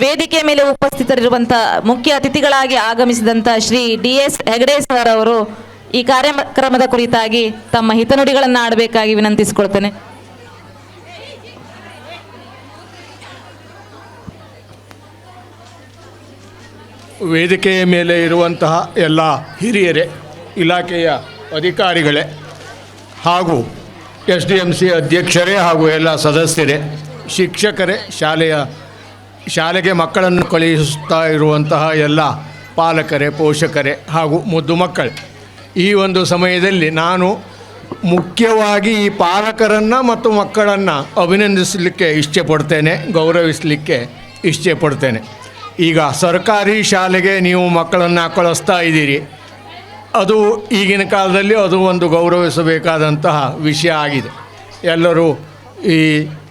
ವೇದಿಕೆ ಮೇಲೆ ಉಪಸ್ಥಿತರಿರುವಂತಹ ಮುಖ್ಯ ಅತಿಥಿಗಳಾಗಿ ಆಗಮಿಸಿದಂಥ Shri D S Hegde sir ಅವರು ಈ ಕಾರ್ಯಕ್ರಮದ ಕುರಿತಾಗಿ ತಮ್ಮ ಹಿತನುಡಿಗಳನ್ನು ಆಡಬೇಕಾಗಿ ವಿನಂತಿಸಿಕೊಳ್ತೇನೆ. ವೇದಿಕೆಯ ಮೇಲೆ ಇರುವಂತಹ ಎಲ್ಲ ಹಿರಿಯರೇ, ಇಲಾಖೆಯ ಅಧಿಕಾರಿಗಳೇ ಹಾಗೂ ಎಸ್ ಡಿ ಎಂ ಸಿ ಅಧ್ಯಕ್ಷರೇ ಹಾಗೂ ಎಲ್ಲ ಸದಸ್ಯರೇ, ಶಿಕ್ಷಕರೇ, ಶಾಲೆಯ ಶಾಲೆಗೆ ಮಕ್ಕಳನ್ನು ಕಳುಹಿಸ್ತಾ ಇರುವಂತಹ ಎಲ್ಲ ಪಾಲಕರೇ, ಪೋಷಕರೇ ಹಾಗೂ ಮುದ್ದು ಮಕ್ಕಳು, ಈ ಒಂದು ಸಮಯದಲ್ಲಿ ನಾನು ಮುಖ್ಯವಾಗಿ ಈ ಪಾಲಕರನ್ನು ಮತ್ತು ಮಕ್ಕಳನ್ನು ಅಭಿನಂದಿಸಲಿಕ್ಕೆ ಇಷ್ಟಪಡ್ತೇನೆ, ಗೌರವಿಸಲಿಕ್ಕೆ ಇಷ್ಟಪಡ್ತೇನೆ. ಈಗ ಸರ್ಕಾರಿ ಶಾಲೆಗೆ ನೀವು ಮಕ್ಕಳನ್ನು ಕಳಿಸ್ತಾ ಇದ್ದೀರಿ. ಅದು ಈಗಿನ ಕಾಲದಲ್ಲಿ ಅದು ಒಂದು ಗೌರವಿಸಬೇಕಾದಂತಹ ವಿಷಯ ಆಗಿದೆ. ಎಲ್ಲರೂ ಈ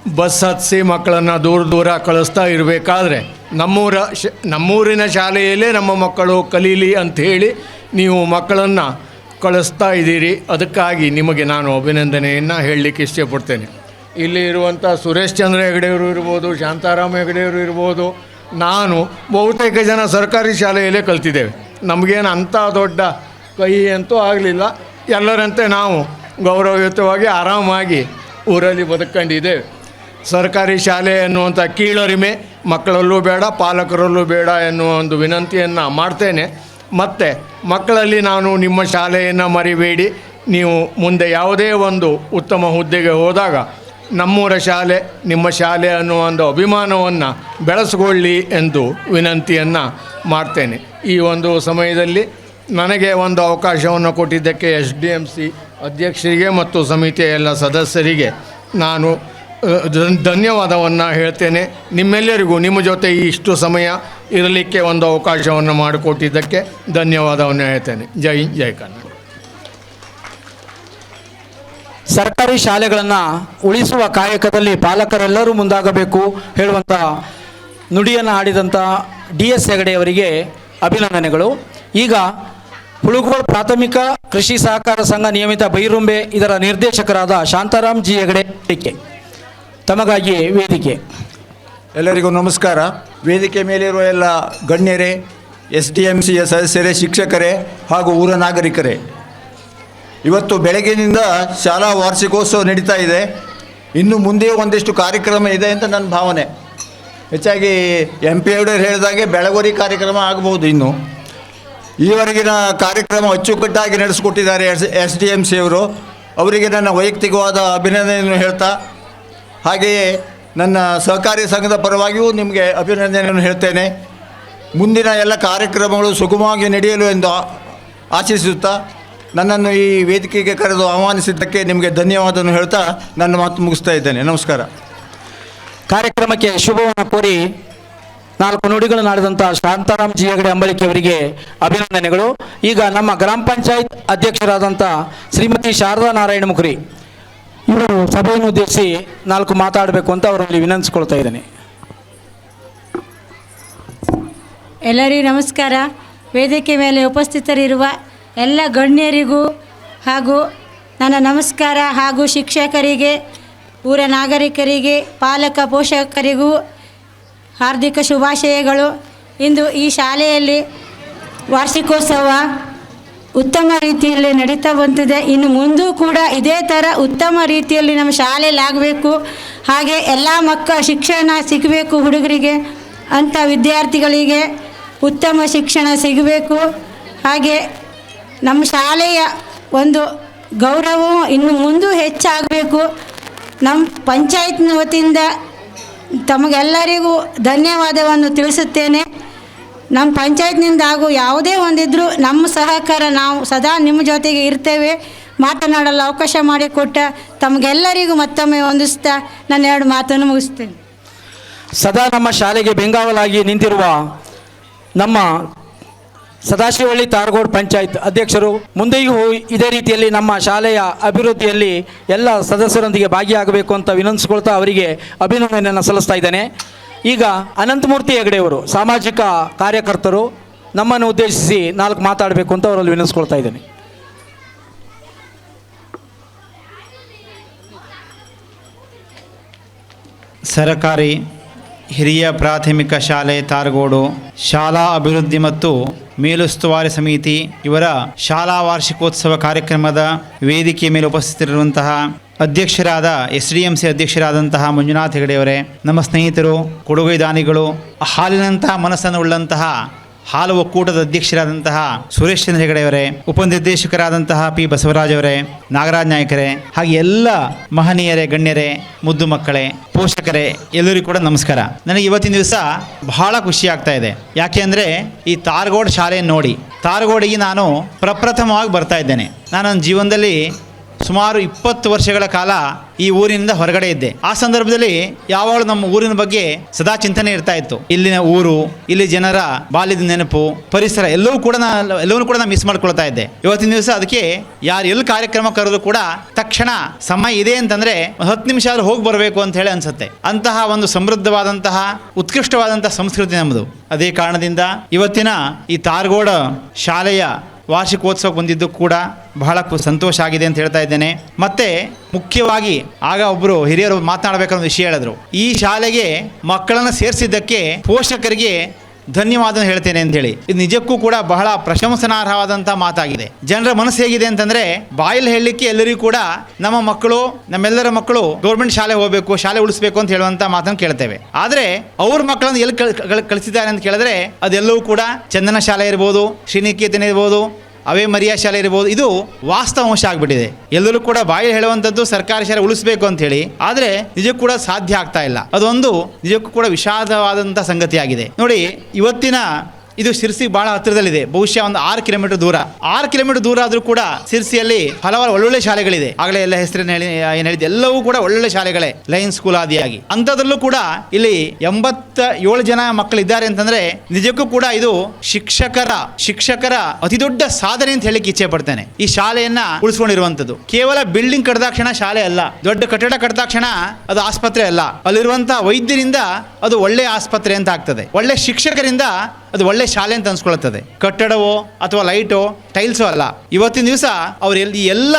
ಬಸ್ ಹತ್ತಿಸಿ ಮಕ್ಕಳನ್ನು ದೂರ ದೂರ ಕಳಿಸ್ತಾ ಇರಬೇಕಾದ್ರೆ ನಮ್ಮೂರ ಶ, ನಮ್ಮೂರಿನ ಶಾಲೆಯಲ್ಲೇ ನಮ್ಮ ಮಕ್ಕಳು ಕಲೀಲಿ ಅಂಥೇಳಿ ನೀವು ಮಕ್ಕಳನ್ನು ಕಳಿಸ್ತಾ ಇದ್ದೀರಿ. ಅದಕ್ಕಾಗಿ ನಿಮಗೆ ನಾನು ಅಭಿನಂದನೆಯನ್ನು ಹೇಳಲಿಕ್ಕೆ ಇಷ್ಟಪಡ್ತೇನೆ. ಇಲ್ಲಿ ಇರುವಂಥ ಸುರೇಶ್ ಚಂದ್ರ ಹೆಗಡೆಯವರು ಇರ್ಬೋದು, ಶಾಂತಾರಾಮ್ ಹೆಗಡೆಯವರು ಇರ್ಬೋದು, ನಾನು ಬಹುತೇಕ ಜನ ಸರ್ಕಾರಿ ಶಾಲೆಯಲ್ಲೇ ಕಲ್ತಿದ್ದೇವೆ. ನಮಗೇನು ಅಂಥ ದೊಡ್ಡ ಕೈ ಅಂತೂ ಆಗಲಿಲ್ಲ. ಎಲ್ಲರಂತೆ ನಾವು ಗೌರವಯುತವಾಗಿ ಆರಾಮಾಗಿ ಊರಲ್ಲಿ ಬದುಕೊಂಡಿದ್ದೇವೆ ಸರ್ಕಾರಿ ಶಾಲೆ ಎನ್ನುವಂಥ ಕೀಳರಿಮೆ, ಮಕ್ಕಳಲ್ಲೂ ಬೇಡ, ಪಾಲಕರಲ್ಲೂ ಬೇಡ ಎನ್ನುವ ಒಂದು ವಿನಂತಿಯನ್ನು ಮಾಡ್ತೇನೆ. ಮತ್ತು ಮಕ್ಕಳಲ್ಲಿ ನಾನು ನಿಮ್ಮ ಶಾಲೆಯನ್ನು ಮರಿಬೇಡಿ. ನೀವು ಮುಂದೆ ಯಾವುದೇ ಒಂದು ಉತ್ತಮ ಹುದ್ದೆಗೆ ಹೋದಾಗ ನಮ್ಮೂರ ಶಾಲೆ, ನಿಮ್ಮ ಶಾಲೆ ಅನ್ನುವ ಒಂದು ಅಭಿಮಾನವನ್ನು ಬೆಳೆಸ್ಕೊಳ್ಳಿ ಎಂದು ವಿನಂತಿಯನ್ನು ಮಾಡ್ತೇನೆ. ಈ ಒಂದು ಸಮಯದಲ್ಲಿ ನನಗೆ ಒಂದು ಅವಕಾಶವನ್ನು ಕೊಟ್ಟಿದ್ದಕ್ಕೆ ಎಸ್ ಡಿ ಎಂ ಸಿ ಅಧ್ಯಕ್ಷರಿಗೆ ಮತ್ತು ಸಮಿತಿಯ ಎಲ್ಲ ಸದಸ್ಯರಿಗೆ ನಾನು ಧನ್ಯವಾದವನ್ನು ಹೇಳ್ತೇನೆ. ನಿಮ್ಮೆಲ್ಲರಿಗೂ ನಿಮ್ಮ ಜೊತೆ ಇಷ್ಟು ಸಮಯ ಇರಲಿಕ್ಕೆ ಒಂದು ಅವಕಾಶವನ್ನು ಮಾಡಿಕೊಟ್ಟಿದ್ದಕ್ಕೆ ಧನ್ಯವಾದವನ್ನು ಹೇಳ್ತೇನೆ. ಜೈ ಜೈ ಕನ್ನಡ. ಸರ್ಕಾರಿ ಶಾಲೆಗಳನ್ನು ಉಳಿಸುವ ಕಾಯಕದಲ್ಲಿ ಪಾಲಕರೆಲ್ಲರೂ ಮುಂದಾಗಬೇಕು ಹೇಳುವಂಥ ನುಡಿಯನ್ನು ಆಡಿದಂಥ ಡಿ ಎಸ್ ಹೆಗಡೆಯವರಿಗೆ ಅಭಿನಂದನೆಗಳು. ಈಗ ಹುಳುಗೋಳ್ ಪ್ರಾಥಮಿಕ ಕೃಷಿ ಸಹಕಾರ ಸಂಘ ನಿಯಮಿತ ಬೈರುಂಬೆ ಇದರ ನಿರ್ದೇಶಕರಾದ ಶಾಂತಾರಾಮ್ ಜಿ ಹೆಗಡೆ ವೇದಿಕೆ. ತಮಗಾಗಿ ವೇದಿಕೆ. ಎಲ್ಲರಿಗೂ ನಮಸ್ಕಾರ. ವೇದಿಕೆ ಮೇಲಿರುವ ಎಲ್ಲ ಗಣ್ಯರೇ ಎಸ್ ಡಿ ಎಂ ಸಿಯ ಸದಸ್ಯರೇ, ಶಿಕ್ಷಕರೇ ಹಾಗೂ ಊರ ನಾಗರಿಕರೇ. ಇವತ್ತು ಬೆಳಗಿನಿಂದ ಶಾಲಾ ವಾರ್ಷಿಕೋತ್ಸವ ನಡೀತಾ ಇದೆ. ಇನ್ನು ಮುಂದೆ ಒಂದಿಷ್ಟು ಕಾರ್ಯಕ್ರಮ ಇದೆ ಅಂತ ನನ್ನ ಭಾವನೆ. ಹೆಚ್ಚಾಗಿ ಎಂ ಪಿ ಅವರು ಹೇಳಿದಾಗೆ ಬೆಳಗೋರಿ ಕಾರ್ಯಕ್ರಮ ಆಗಬಹುದು ಇನ್ನು. ಈವರೆಗಿನ ಕಾರ್ಯಕ್ರಮ ಅಚ್ಚುಕಟ್ಟಾಗಿ ನಡೆಸಿಕೊಟ್ಟಿದ್ದಾರೆ S S D M C ಅವರು ಅವರಿಗೆ ನನ್ನ ವೈಯಕ್ತಿಕವಾದ ಅಭಿನಂದನೆಯನ್ನು ಹೇಳ್ತಾ ಹಾಗೆಯೇ ನನ್ನ ಸಹಕಾರಿ ಸಂಘದ ಪರವಾಗಿಯೂ ನಿಮಗೆ ಅಭಿನಂದನೆಯನ್ನು ಹೇಳ್ತೇನೆ. ಮುಂದಿನ ಎಲ್ಲ ಕಾರ್ಯಕ್ರಮಗಳು ಸುಗಮವಾಗಿ ನಡೆಯಲು ಎಂದು ಆಶಿಸುತ್ತಾ ನನ್ನನ್ನು ಈ ವೇದಿಕೆಗೆ ಕರೆದು ಆಹ್ವಾನಿಸಿದ್ದಕ್ಕೆ ನಿಮಗೆ ಧನ್ಯವಾದವನ್ನು ಹೇಳ್ತಾ ನನ್ನ ಮಾತು ಮುಗಿಸ್ತಾ ಇದ್ದೇನೆ. ನಮಸ್ಕಾರ. ಕಾರ್ಯಕ್ರಮಕ್ಕೆ ಶುಭವನ್ನು ಕೋರಿ ನಾಲ್ಕು ನುಡಿಗಳನ್ನು ಆಡಿದಂಥ ಶಾಂತಾರಾಮ್ ಜಿ ಹೆಗಡೆ ಅಂಬಳಿಕೆ ಅವರಿಗೆ ಅಭಿನಂದನೆಗಳು. ಈಗ ನಮ್ಮ ಗ್ರಾಮ ಪಂಚಾಯತ್ ಅಧ್ಯಕ್ಷರಾದಂಥ ಶ್ರೀಮತಿ ಶಾರದಾ ನಾರಾಯಣ ಮುಖರಿ ಇವರು ಸಭೆಯನ್ನು ಉದ್ದೇಶಿಸಿ ನಾಲ್ಕು ಮಾತಾಡಬೇಕು ಅಂತ ಅವರಲ್ಲಿ ವಿನಂತಿಸ್ಕೊಳ್ತಾ ಇದ್ದೇನೆ. ಎಲ್ಲರಿಗೂ ನಮಸ್ಕಾರ. ವೇದಿಕೆ ಮೇಲೆ ಉಪಸ್ಥಿತರಿರುವ ಎಲ್ಲ ಗಣ್ಯರಿಗೂ ಹಾಗೂ ನನ್ನ ನಮಸ್ಕಾರ ಹಾಗೂ ಶಿಕ್ಷಕರಿಗೆ, ಊರ ನಾಗರಿಕರಿಗೆ, ಪಾಲಕ ಪೋಷಕರಿಗೂ ಹಾರ್ದಿಕ ಶುಭಾಶಯಗಳು. ಇಂದು ಈ ಶಾಲೆಯಲ್ಲಿ ವಾರ್ಷಿಕೋತ್ಸವ ಉತ್ತಮ ರೀತಿಯಲ್ಲಿ ನಡೀತಾ ಬಂತಿದೆ ಇನ್ನು ಮುಂದೂ ಕೂಡ ಇದೇ ಥರ ಉತ್ತಮ ರೀತಿಯಲ್ಲಿ ನಮ್ಮ ಶಾಲೆಯಲ್ಲಾಗಬೇಕು ಹಾಗೆ ಎಲ್ಲ ಮಕ್ಕಳ ಶಿಕ್ಷಣ ಸಿಗಬೇಕು ಹುಡುಗರಿಗೆ, ಅಂಥ ವಿದ್ಯಾರ್ಥಿಗಳಿಗೆ ಉತ್ತಮ ಶಿಕ್ಷಣ ಸಿಗಬೇಕು. ಹಾಗೆ ನಮ್ಮ ಶಾಲೆಯ ಒಂದು ಗೌರವವು ಇನ್ನು ಮುಂದೂ ಹೆಚ್ಚಾಗಬೇಕು. ನಮ್ಮ ಪಂಚಾಯತ್ನ ವತಿಯಿಂದ ತಮಗೆಲ್ಲರಿಗೂ ಧನ್ಯವಾದವನ್ನು ತಿಳಿಸುತ್ತೇನೆ. ನಮ್ಮ ಪಂಚಾಯತ್ನಿಂದ ಹಾಗೂ ಯಾವುದೇ ಒಂದಿದ್ರೂ ನಮ್ಮ ಸಹಕಾರ ನಾವು ಸದಾ ನಿಮ್ಮ ಜೊತೆಗೆ ಇರ್ತೇವೆ. ಮಾತನಾಡಲು ಅವಕಾಶ ಮಾಡಿಕೊಟ್ಟ ತಮಗೆಲ್ಲರಿಗೂ ಮತ್ತೊಮ್ಮೆ ವಂದಿಸ್ತಾ ನನ್ನ ಎರಡು ಮಾತನ್ನು ಮುಗಿಸ್ತೇನೆ. ಸದಾ ನಮ್ಮ ಶಾಲೆಗೆ ಬೆಂಗಾವಲಾಗಿ ನಿಂತಿರುವ ನಮ್ಮ ಸದಾಶಿವಳ್ಳಿ ತಾರಗೋಡ್ ಪಂಚಾಯತ್ ಅಧ್ಯಕ್ಷರು ಮುಂದೆಯೂ ಇದೇ ರೀತಿಯಲ್ಲಿ ನಮ್ಮ ಶಾಲೆಯ ಅಭಿವೃದ್ಧಿಯಲ್ಲಿ ಎಲ್ಲ ಸದಸ್ಯರೊಂದಿಗೆ ಭಾಗಿಯಾಗಬೇಕು ಅಂತ ವಿನಂತಿಸ್ಕೊಳ್ತಾ ಅವರಿಗೆ ಅಭಿನಂದನೆಯನ್ನು ಸಲ್ಲಿಸ್ತಾ ಇದ್ದೇನೆ. ಈಗ ಅನಂತಮೂರ್ತಿ ಹೆಗಡೆಯವರು ಸಾಮಾಜಿಕ ಕಾರ್ಯಕರ್ತರು, ನಮ್ಮನ್ನು ಉದ್ದೇಶಿಸಿ ನಾಲ್ಕು ಮಾತಾಡಬೇಕು ಅಂತ ಅವರಲ್ಲಿ ವಿನಿಸ್ಕೊಳ್ತಾ ಇದ್ದೇನೆ. ಸರಕಾರಿ ಹಿರಿಯ ಪ್ರಾಥಮಿಕ ಶಾಲೆ ತಾರಗೋಡು ಶಾಲಾ ಅಭಿವೃದ್ಧಿ ಮತ್ತು ಮೇಲುಸ್ತುವಾರಿ ಸಮಿತಿ ಇವರ ಶಾಲಾ ವಾರ್ಷಿಕೋತ್ಸವ ಕಾರ್ಯಕ್ರಮದ ವೇದಿಕೆ ಮೇಲೆ ಉಪಸ್ಥಿತರಿರುವಂತಹ ಅಧ್ಯಕ್ಷರಾದ, ಎಸ್ ಡಿ ಎಂ ಸಿ ಅಧ್ಯಕ್ಷರಾದಂತಹ ಮಂಜುನಾಥ್ ಹೆಗಡೆಯವರೇ, ನಮ್ಮ ಸ್ನೇಹಿತರು, ಕೊಡುಗೈ ದಾನಿಗಳು ಹಾಲಿನಂತಹ ಮನಸ್ಸನ್ನು ಉಳ್ಳಂತಹ ಹಾಲು ಒಕ್ಕೂಟದ ಅಧ್ಯಕ್ಷರಾದಂತಹ ಸುರೇಶ್ ಚಂದ್ರ ಹೆಗಡೆಯವರೇ, ಉಪನಿರ್ದೇಶಕರಾದಂತಹ ಪಿ ಬಸವರಾಜ್ ಅವರೇ, ನಾಗರಾಜ್ ನಾಯಕರೇ, ಹಾಗೆ ಎಲ್ಲ ಮಹನೀಯರೇ, ಗಣ್ಯರೇ, ಮುದ್ದು ಮಕ್ಕಳೇ, ಪೋಷಕರೇ, ಎಲ್ಲರಿಗೂ ಕೂಡ ನಮಸ್ಕಾರ. ನನಗೆ ಇವತ್ತಿನ ದಿವಸ ಬಹಳ ಖುಷಿ ಆಗ್ತಾ ಇದೆ. ಯಾಕೆ ಅಂದರೆ ಈ ತಾರಗೋಡ್ ಶಾಲೆಯನ್ನು ನೋಡಿ, ತಾರಗೋಡಿಗೆ ನಾನು ಪ್ರಪ್ರಥಮವಾಗಿ ಬರ್ತಾ ಇದ್ದೇನೆ. ನಾನು ನನ್ನ ಜೀವನದಲ್ಲಿ ಸುಮಾರು ಇಪ್ಪತ್ತು ವರ್ಷಗಳ ಕಾಲ ಈ ಊರಿನಿಂದ ಹೊರಗಡೆ ಇದ್ದೆ. ಆ ಸಂದರ್ಭದಲ್ಲಿ ಯಾವಾಗಲೂ ನಮ್ಮ ಊರಿನ ಬಗ್ಗೆ ಸದಾ ಚಿಂತನೆ ಇರ್ತಾ ಇತ್ತು. ಇಲ್ಲಿನ ಊರು, ಇಲ್ಲಿ ಜನರ ಬಾಲ್ಯದ ನೆನಪು, ಪರಿಸರ ಎಲ್ಲವೂ ಕೂಡ ನಾ, ಎಲ್ಲವನ್ನೂ ಕೂಡ ನಾನು ಮಿಸ್ ಮಾಡ್ಕೊಳ್ತಾ ಇದ್ದೆ. ಇವತ್ತಿನ ದಿವಸ ಅದಕ್ಕೆ ಯಾರು ಎಲ್ಲಿ ಕಾರ್ಯಕ್ರಮ ಕರೆದು ಕೂಡ ತಕ್ಷಣ ಸಮಯ ಇದೆ ಅಂತಂದ್ರೆ ಹತ್ತು ನಿಮಿಷ ಆದ್ರೂ ಹೋಗಿ ಬರಬೇಕು ಅಂತ ಹೇಳಿ ಅನ್ಸುತ್ತೆ. ಅಂತಹ ಒಂದು ಸಮೃದ್ಧವಾದಂತಹ, ಉತ್ಕೃಷ್ಟವಾದಂತಹ ಸಂಸ್ಕೃತಿ ನಮ್ಮದು ಅದೇ ಕಾರಣದಿಂದ ಇವತ್ತಿನ ಈ ತಾರಗೋಡ ಶಾಲೆಯ ವಾರ್ಷಿಕೋತ್ಸವ ಬಂದಿದ್ದು ಕೂಡ ಬಹಳ ಸಂತೋಷ ಆಗಿದೆ ಅಂತ ಹೇಳ್ತಾ ಇದ್ದೇನೆ. ಮತ್ತೆ ಮುಖ್ಯವಾಗಿ ಆಗ ಒಬ್ಬರು ಹಿರಿಯರು ಮಾತನಾಡಬೇಕನ್ನೋ ವಿಷಯ ಹೇಳಿದ್ರು. ಈ ಶಾಲೆಗೆ ಮಕ್ಕಳನ್ನು ಸೇರಿಸಿದ್ದಕ್ಕೆ ಪೋಷಕರಿಗೆ ಧನ್ಯವಾದ ಹೇಳ್ತೇನೆ ಅಂತ ಹೇಳಿ. ಇದು ನಿಜಕ್ಕೂ ಕೂಡ ಬಹಳ ಪ್ರಶಂಸನಾರ್ಹವಾದಂಥ ಮಾತಾಗಿದೆ. ಜನರ ಮನಸ್ಸು ಹೇಗಿದೆ ಅಂತಂದ್ರೆ, ಬಾಯಲ್ಲಿ ಹೇಳಲಿಕ್ಕೆ ಎಲ್ಲರಿಗೂ ಕೂಡ ನಮ್ಮ ಮಕ್ಕಳು, ನಮ್ಮೆಲ್ಲರ ಮಕ್ಕಳು ಗೌರ್ಮೆಂಟ್ ಶಾಲೆ ಹೋಗಬೇಕು, ಶಾಲೆ ಉಳಿಸ್ಬೇಕು ಅಂತ ಹೇಳುವಂತ ಮಾತನ್ನು ಕೇಳ್ತೇವೆ. ಆದ್ರೆ, ಅವ್ರ ಮಕ್ಕಳನ್ನು ಎಲ್ಲಿ ಕಳ್- ಕಳ್- ಕಳಿಸಿದ್ದಾರೆ ಅಂತ ಕೇಳಿದ್ರೆ, ಅದೆಲ್ಲವೂ ಕೂಡ ಚಂದನ ಶಾಲೆ ಇರ್ಬೋದು, ಶ್ರೀನಿಕೇತನ ಇರ್ಬೋದು ಅವೇ ಮರಿಯಾ ಶಾಲೆ ಇರ್ಬೋದು. ಇದು ವಾಸ್ತವಾಂಶ ಆಗಿಬಿಟ್ಟಿದೆ. ಎಲ್ಲರೂ ಕೂಡ ಬಾಯಿ ಹೇಳುವಂಥದ್ದು ಸರ್ಕಾರಿ ಶಾಲೆ ಉಳಿಸಬೇಕು ಅಂತ ಹೇಳಿ. ಆದರೆ ನಿಜಕ್ಕೂ ಕೂಡ ಸಾಧ್ಯ ಆಗ್ತಾ ಇಲ್ಲ. ಅದೊಂದು ನಿಜಕ್ಕೂ ಕೂಡ ವಿಷಾದವಾದಂಥ ಸಂಗತಿಯಾಗಿದೆ. ನೋಡಿ, ಇವತ್ತಿನ ಇದು ಶಿರ್ಸಿಗೆ ಬಹಳ ಹತ್ತಿರದಲ್ಲಿದೆ. ಬಹುಶಃ ಒಂದು ಆರು ಕಿಲೋಮೀಟರ್ ದೂರ. ಆರು ಕಿಲೋಮೀಟರ್ ದೂರ ಆದರೂ ಕೂಡ ಶಿರ್ಸಿಯಲ್ಲಿ ಹಲವಾರು ಒಳ್ಳೊಳ್ಳೆ ಶಾಲೆಗಳಿದೆ. ಆಗಲೇ ಎಲ್ಲ ಹೆಸರಿನ ಹೇಳಿ, ಏನು ಹೇಳಿದೆ ಎಲ್ಲವೂ ಕೂಡ ಒಳ್ಳೊಳ್ಳೆ ಶಾಲೆಗಳೇ ಲೈನ್ ಸ್ಕೂಲ್ ಆದಿಯಾಗಿ. ಅಂಥದ್ರಲ್ಲೂ ಕೂಡ ಇಲ್ಲಿ ಎಂಬತ್ತ ಏಳು ಜನ ಮಕ್ಕಳಿದ್ದಾರೆ ಅಂತಂದ್ರೆ ನಿಜಕ್ಕೂ ಕೂಡ ಇದು ಶಿಕ್ಷಕರ ಶಿಕ್ಷಕರ ಅತಿ ದೊಡ್ಡ ಸಾಧನೆ ಅಂತ ಹೇಳಿಕ್ಕೆ ಇಚ್ಛೆ ಪಡ್ತೇನೆ. ಈ ಶಾಲೆಯನ್ನ ಉಳಿಸ್ಕೊಂಡಿರುವಂತದ್ದು ಕೇವಲ ಬಿಲ್ಡಿಂಗ್ ಕಟ್ಟದಾಕ್ಷಣ ಶಾಲೆ ಅಲ್ಲ. ದೊಡ್ಡ ಕಟ್ಟಡ ಕಟ್ಟದಾಕ್ಷಣ ಅದು ಆಸ್ಪತ್ರೆ ಅಲ್ಲ. ಅಲ್ಲಿರುವಂತಹ ವೈದ್ಯರಿಂದ ಅದು ಒಳ್ಳೆ ಆಸ್ಪತ್ರೆ ಅಂತ ಆಗ್ತದೆ. ಒಳ್ಳೆ ಶಿಕ್ಷಕರಿಂದ ಅದು ಒಳ್ಳೆ ಶಾಲೆ ಅಂತ ಅನ್ಸ್ಕೊಳ್ಳುತ್ತದೆ ಕಟ್ಟಡವೋ ಅಥವಾ ಲೈಟೋ, ಟೈಲ್ಸೋ ಅಲ್ಲ. ಇವತ್ತಿನ ದಿವಸ ಅವ್ರ ಎಲ್ಲಿ ಎಲ್ಲ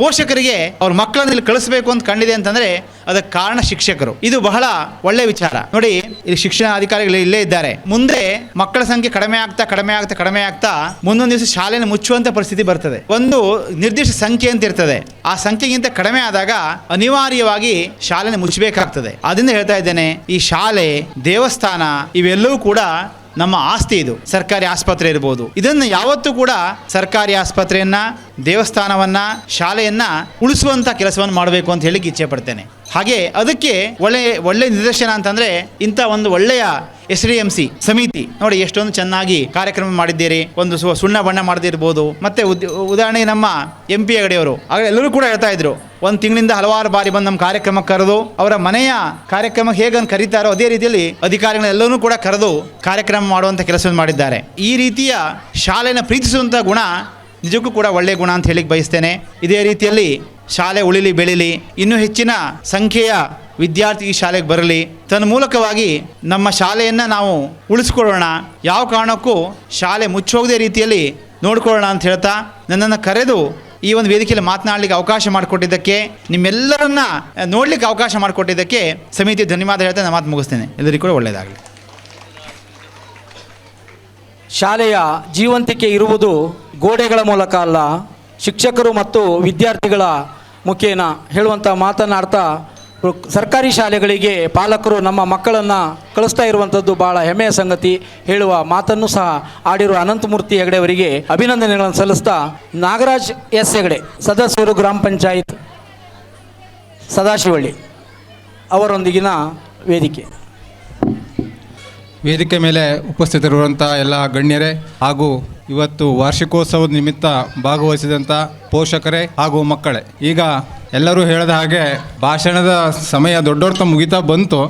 ಪೋಷಕರಿಗೆ ಅವ್ರ ಮಕ್ಕಳನ್ನ ಇಲ್ಲಿ ಕಳಿಸ್ಬೇಕು ಅಂತ ಕಂಡಿದೆ ಅಂತಂದ್ರೆ ಅದಕ್ಕೆ ಕಾರಣ ಶಿಕ್ಷಕರು. ಇದು ಬಹಳ ಒಳ್ಳೆ ವಿಚಾರ. ನೋಡಿ, ಇಲ್ಲಿ ಶಿಕ್ಷಣ ಅಧಿಕಾರಿಗಳು ಇಲ್ಲೇ ಇದ್ದಾರೆ. ಮುಂದೆ ಮಕ್ಕಳ ಸಂಖ್ಯೆ ಕಡಿಮೆ ಆಗ್ತಾ ಕಡಿಮೆ ಆಗ್ತಾ ಕಡಿಮೆ ಆಗ್ತಾ ಮುಂದೊಂದು ದಿವಸ ಶಾಲೆಯನ್ನು ಮುಚ್ಚುವಂತ ಪರಿಸ್ಥಿತಿ ಬರ್ತದೆ. ಒಂದು ನಿರ್ದಿಷ್ಟ ಸಂಖ್ಯೆ ಅಂತ ಇರ್ತದೆ. ಆ ಸಂಖ್ಯೆಗಿಂತ ಕಡಿಮೆ ಆದಾಗ ಅನಿವಾರ್ಯವಾಗಿ ಶಾಲೆನ ಮುಚ್ಚಬೇಕಾಗ್ತದೆ. ಅದರಿಂದ ಹೇಳ್ತಾ ಇದ್ದೇನೆ, ಈ ಶಾಲೆ, ದೇವಸ್ಥಾನ ಇವೆಲ್ಲವೂ ಕೂಡ ನಮ್ಮ ಆಸ್ತಿ ಇದು. ಸರ್ಕಾರಿ ಆಸ್ಪತ್ರೆ ಇರ್ಬೋದು. ಇದನ್ನು ಯಾವತ್ತೂ ಕೂಡ ಸರ್ಕಾರಿ ಆಸ್ಪತ್ರೆಯನ್ನ, ದೇವಸ್ಥಾನವನ್ನ, ಶಾಲೆಯನ್ನ ಉಳಿಸುವಂತ ಕೆಲಸವನ್ನು ಮಾಡಬೇಕು ಅಂತ ಹೇಳಿ ಇಚ್ಛೆ ಪಡ್ತೇನೆ. ಹಾಗೆ ಅದಕ್ಕೆ ಒಳ್ಳೆ ಒಳ್ಳೆ ನಿದರ್ಶನ ಅಂತಂದ್ರೆ ಇಂಥ ಒಂದು ಒಳ್ಳೆಯ ಎಸ್ ಡಿ ಎಂ ಸಿ ಸಮಿತಿ. ನೋಡಿ, ಎಷ್ಟೊಂದು ಚೆನ್ನಾಗಿ ಕಾರ್ಯಕ್ರಮ ಮಾಡಿದ್ದೀರಿ. ಒಂದು ಸುಣ್ಣ ಬಣ್ಣ ಮಾಡದಿರ್ಬೋದು. ಮತ್ತೆ ಉದ್- ಉದಾಹರಣೆಗೆ ನಮ್ಮ ಎಂ ಪಿ ಹೆಗಡೆಯವರು ಎಲ್ಲರೂ ಕೂಡ ಹೇಳ್ತಾ ಇದ್ರು, ಒಂದು ತಿಂಗಳಿಂದ ಹಲವಾರು ಬಾರಿ ಬಂದು ನಮ್ಮ ಕಾರ್ಯಕ್ರಮ ಕರೆದು, ಅವರ ಮನೆಯ ಕಾರ್ಯಕ್ರಮ ಹೇಗನ್ನು ಕರೀತಾರೋ ಅದೇ ರೀತಿಯಲ್ಲಿ ಅಧಿಕಾರಿಗಳೆಲ್ಲರೂ ಕೂಡ ಕರೆದು ಕಾರ್ಯಕ್ರಮ ಮಾಡುವಂಥ ಕೆಲಸವನ್ನು ಮಾಡಿದ್ದಾರೆ. ಈ ರೀತಿಯ ಶಾಲೆಯನ್ನು ಪ್ರೀತಿಸುವಂಥ ಗುಣ ನಿಜಕ್ಕೂ ಕೂಡ ಒಳ್ಳೆಯ ಗುಣ ಅಂತ ಹೇಳಿಕ್ ಬಯಸ್ತೇನೆ. ಇದೇ ರೀತಿಯಲ್ಲಿ ಶಾಲೆ ಉಳಿಲಿ ಬೆಳಿಲಿ, ಇನ್ನೂ ಹೆಚ್ಚಿನ ಸಂಖ್ಯೆಯ ವಿದ್ಯಾರ್ಥಿ ಈ ಶಾಲೆಗೆ ಬರಲಿ. ತನ್ನ ಮೂಲಕವಾಗಿ ನಮ್ಮ ಶಾಲೆಯನ್ನು ನಾವು ಉಳಿಸ್ಕೊಳ್ಳೋಣ. ಯಾವ ಕಾರಣಕ್ಕೂ ಶಾಲೆ ಮುಚ್ಚೋಗದೇ ರೀತಿಯಲ್ಲಿ ನೋಡ್ಕೊಳ್ಳೋಣ ಅಂತ ಹೇಳ್ತಾ ನನ್ನನ್ನು ಕರೆದು ಈ ಒಂದು ವೇದಿಕೆಯಲ್ಲಿ ಮಾತನಾಡಲಿಕ್ಕೆ ಅವಕಾಶ ಮಾಡಿಕೊಟ್ಟಿದ್ದಕ್ಕೆ, ನಿಮ್ಮೆಲ್ಲರನ್ನ ನೋಡಲಿಕ್ಕೆ ಅವಕಾಶ ಮಾಡಿಕೊಟ್ಟಿದ್ದಕ್ಕೆ ಸಮಿತಿ ಧನ್ಯವಾದ ಹೇಳ್ತಾ ನಾನು ಮಾತು ಮುಗಿಸ್ತೇನೆ. ಎಲ್ಲರಿಗೂ ಕೂಡ ಒಳ್ಳೆಯದಾಗಲಿ. ಶಾಲೆಯ ಜೀವಂತಿಕೆ ಇರುವುದು ಗೋಡೆಗಳ ಮೂಲಕ ಅಲ್ಲ ಶಿಕ್ಷಕರು ಮತ್ತು ವಿದ್ಯಾರ್ಥಿಗಳ ಮುಖೇನ ಹೇಳುವಂಥ ಮಾತನಾಡ್ತಾ, ಸರ್ಕಾರಿ ಶಾಲೆಗಳಿಗೆ ಪಾಲಕರು ನಮ್ಮ ಮಕ್ಕಳನ್ನು ಕಳಿಸ್ತಾ ಇರುವಂಥದ್ದು ಭಾಳ ಹೆಮ್ಮೆಯ ಸಂಗತಿ. ಹೇಳುವ ಮಾತನ್ನು ಸಹ ಆಡಿರುವ ಅನಂತಮೂರ್ತಿ ಹೆಗಡೆ ಅವರಿಗೆ ಅಭಿನಂದನೆಗಳನ್ನು ಸಲ್ಲಿಸ್ತಾ, ನಾಗರಾಜ್ ಎಸ್ ಹೆಗಡೆ ಸದಸ್ಯರು ಗ್ರಾಮ ಪಂಚಾಯತ್, ಸದಾಶಿವಳ್ಳಿ ಅವರೊಂದಿಗಿನ ವೇದಿಕೆ. ವೇದಿಕೆ ಮೇಲೆ ಉಪಸ್ಥಿತರಿರುವಂಥ ಎಲ್ಲ ಗಣ್ಯರೇ ಹಾಗೂ ಇವತ್ತು ವಾರ್ಷಿಕೋತ್ಸವದ ನಿಮಿತ್ತ ಭಾಗವಹಿಸಿದಂಥ ಪೋಷಕರೇ ಹಾಗೂ ಮಕ್ಕಳೇ. ಈಗ ಎಲ್ಲರೂ ಹೇಳಿದ ಹಾಗೆ ಭಾಷಣದ ಸಮಯ ದೊಡ್ಡೊಡ್ತ ಮುಗಿತಾ ಬಂತು.